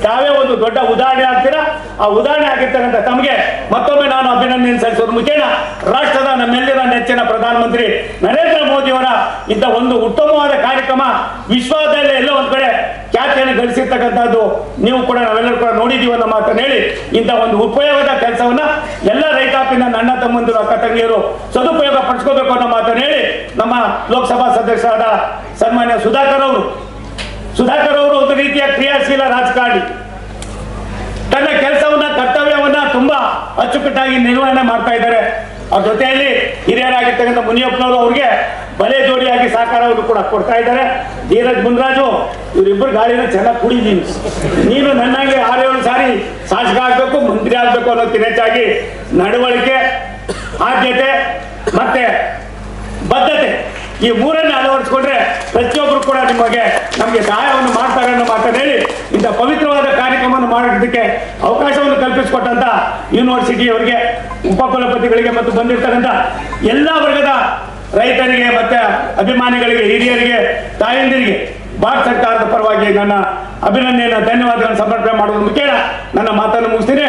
ತಾವೇ ಒಂದು ದೊಡ್ಡ ಉದಾಹರಣೆ ಆಗ್ತೀರಾ? ಆ ಉದಾಹರಣೆ ಆಗಿರ್ತಕ್ಕಂಥ ತಮಗೆ ಮತ್ತೊಮ್ಮೆ ನಾನು ಅಭಿನಂದನೆ ಸಲ್ಲಿಸೋದು ಮುಖೇನ, ರಾಷ್ಟ್ರದ ನಮ್ಮೆಲ್ಲರ ನೆಚ್ಚಿನ ಪ್ರಧಾನಮಂತ್ರಿ ನರೇಂದ್ರ ಮೋದಿಯವರ ಇಂಥ ಒಂದು ಉತ್ತಮವಾದ ಕಾರ್ಯಕ್ರಮ ವಿಶ್ವದಲ್ಲೇ ಎಲ್ಲ ಒಂದ್ ಕಡೆ ಖ್ಯಾತಿಯನ್ನು ಗಳಿಸಿರ್ತಕ್ಕಂಥದ್ದು ನೀವು ಕೂಡ ನಾವೆಲ್ಲರೂ ಕೂಡ ನೋಡಿದೀವಿ ಅನ್ನೋ ಮಾತನ್ನು ಹೇಳಿ ಇಂಥ ಒಂದು ಉಪಯೋಗದ ಕೆಲಸವನ್ನ ಎಲ್ಲ ರೈತಾಪಿನ ನನ್ನ ತಮ್ಮಂದಿರು, ಅಕ್ಕ ತಂಗಿಯರು ಸದುಪಯೋಗ ಪಡಿಸ್ಕೋಬೇಕು ಅನ್ನೋ ಮಾತನ್ನು ಹೇಳಿ ನಮ್ಮ ಲೋಕಸಭಾ ಸದಸ್ಯರಾದ ಸನ್ಮಾನ್ಯ ಸುಧಾಕರ್ ಅವರು. ಸುಧಾಕರ್ ಅವರು ಒಂದು ರೀತಿಯ ಕ್ರಿಯಾಶೀಲ ರಾಜಕಾರಣಿ. ತನ್ನ ಕೆಲಸವನ್ನ, ಕರ್ತವ್ಯವನ್ನ ತುಂಬಾ ಅಚ್ಚುಕಟ್ಟಾಗಿ ನಿರ್ವಹಣೆ ಮಾಡ್ತಾ ಇದ್ದಾರೆ. ಅವ್ರ ಜೊತೆಯಲ್ಲಿ ಹಿರಿಯರಾಗಿರ್ತಕ್ಕಂಥ ಮುನಿಯಪ್ಪನವರು ಅವ್ರಿಗೆ ಬಲೆ ಜೋಡಿಯಾಗಿ ಸಹಕಾರವನ್ನು ಕೂಡ ಕೊಡ್ತಾ ಇದ್ದಾರೆ. ಧೀರಜ್ ಮುನ್ರಾಜು ಇವರಿಬ್ಬರು ಗಾಳಿನ ಚೆನ್ನಾಗಿ ಕುಡಿದೀನಿ ನೀನು. ನನ್ನಾಗಿ ಆರೇಳು ಸಾರಿ ಶಾಸಕ ಆಗ್ಬೇಕು, ಮಂತ್ರಿ ಆಗ್ಬೇಕು ಅನ್ನೋದಕ್ಕಿಂತ ಹೆಚ್ಚಾಗಿ ನಡವಳಿಕೆ, ಆದ್ಯತೆ ಮತ್ತೆ ಬದ್ಧತೆ. ಈ ಮೂರನ್ನ ಅಳವಡಿಸ್ಕೊಂಡ್ರೆ ಪ್ರತಿಯೊಬ್ಬರು ಕೂಡ ನಿಮಗೆ ನಮಗೆ ಸಹಾಯವನ್ನು ಮಾಡ್ತಾರೆ ಅನ್ನೋ ಮಾತನ್ನು ಹೇಳಿ ಇಂಥ ಪವಿತ್ರವಾದ ಕಾರ್ಯಕ್ರಮವನ್ನು ಮಾಡೋದಕ್ಕೆ ಅವಕಾಶವನ್ನು ಕಲ್ಪಿಸಿಕೊಟ್ಟಂತ ಯೂನಿವರ್ಸಿಟಿಯವರಿಗೆ ಉಪಕುಲಪತಿಗಳಿಗೆ ಮತ್ತು ಬಂದಿರ್ತಕ್ಕಂಥ ಎಲ್ಲ ವರ್ಗದ ರೈತರಿಗೆ ಮತ್ತೆ ಅಭಿಮಾನಿಗಳಿಗೆ, ಹಿರಿಯರಿಗೆ, ತಾಯಂದಿರಿಗೆ, ಭಾರತ ಸರ್ಕಾರದ ಪರವಾಗಿ ನನ್ನ ಅಭಿನಂದನೆಯನ್ನು, ಧನ್ಯವಾದಗಳನ್ನು ಸಮರ್ಪಣೆ ಮಾಡುವುದನ್ನು ಕೇಳ, ನನ್ನ ಮಾತನ್ನು ಮುಗಿಸ್ತೀನಿ.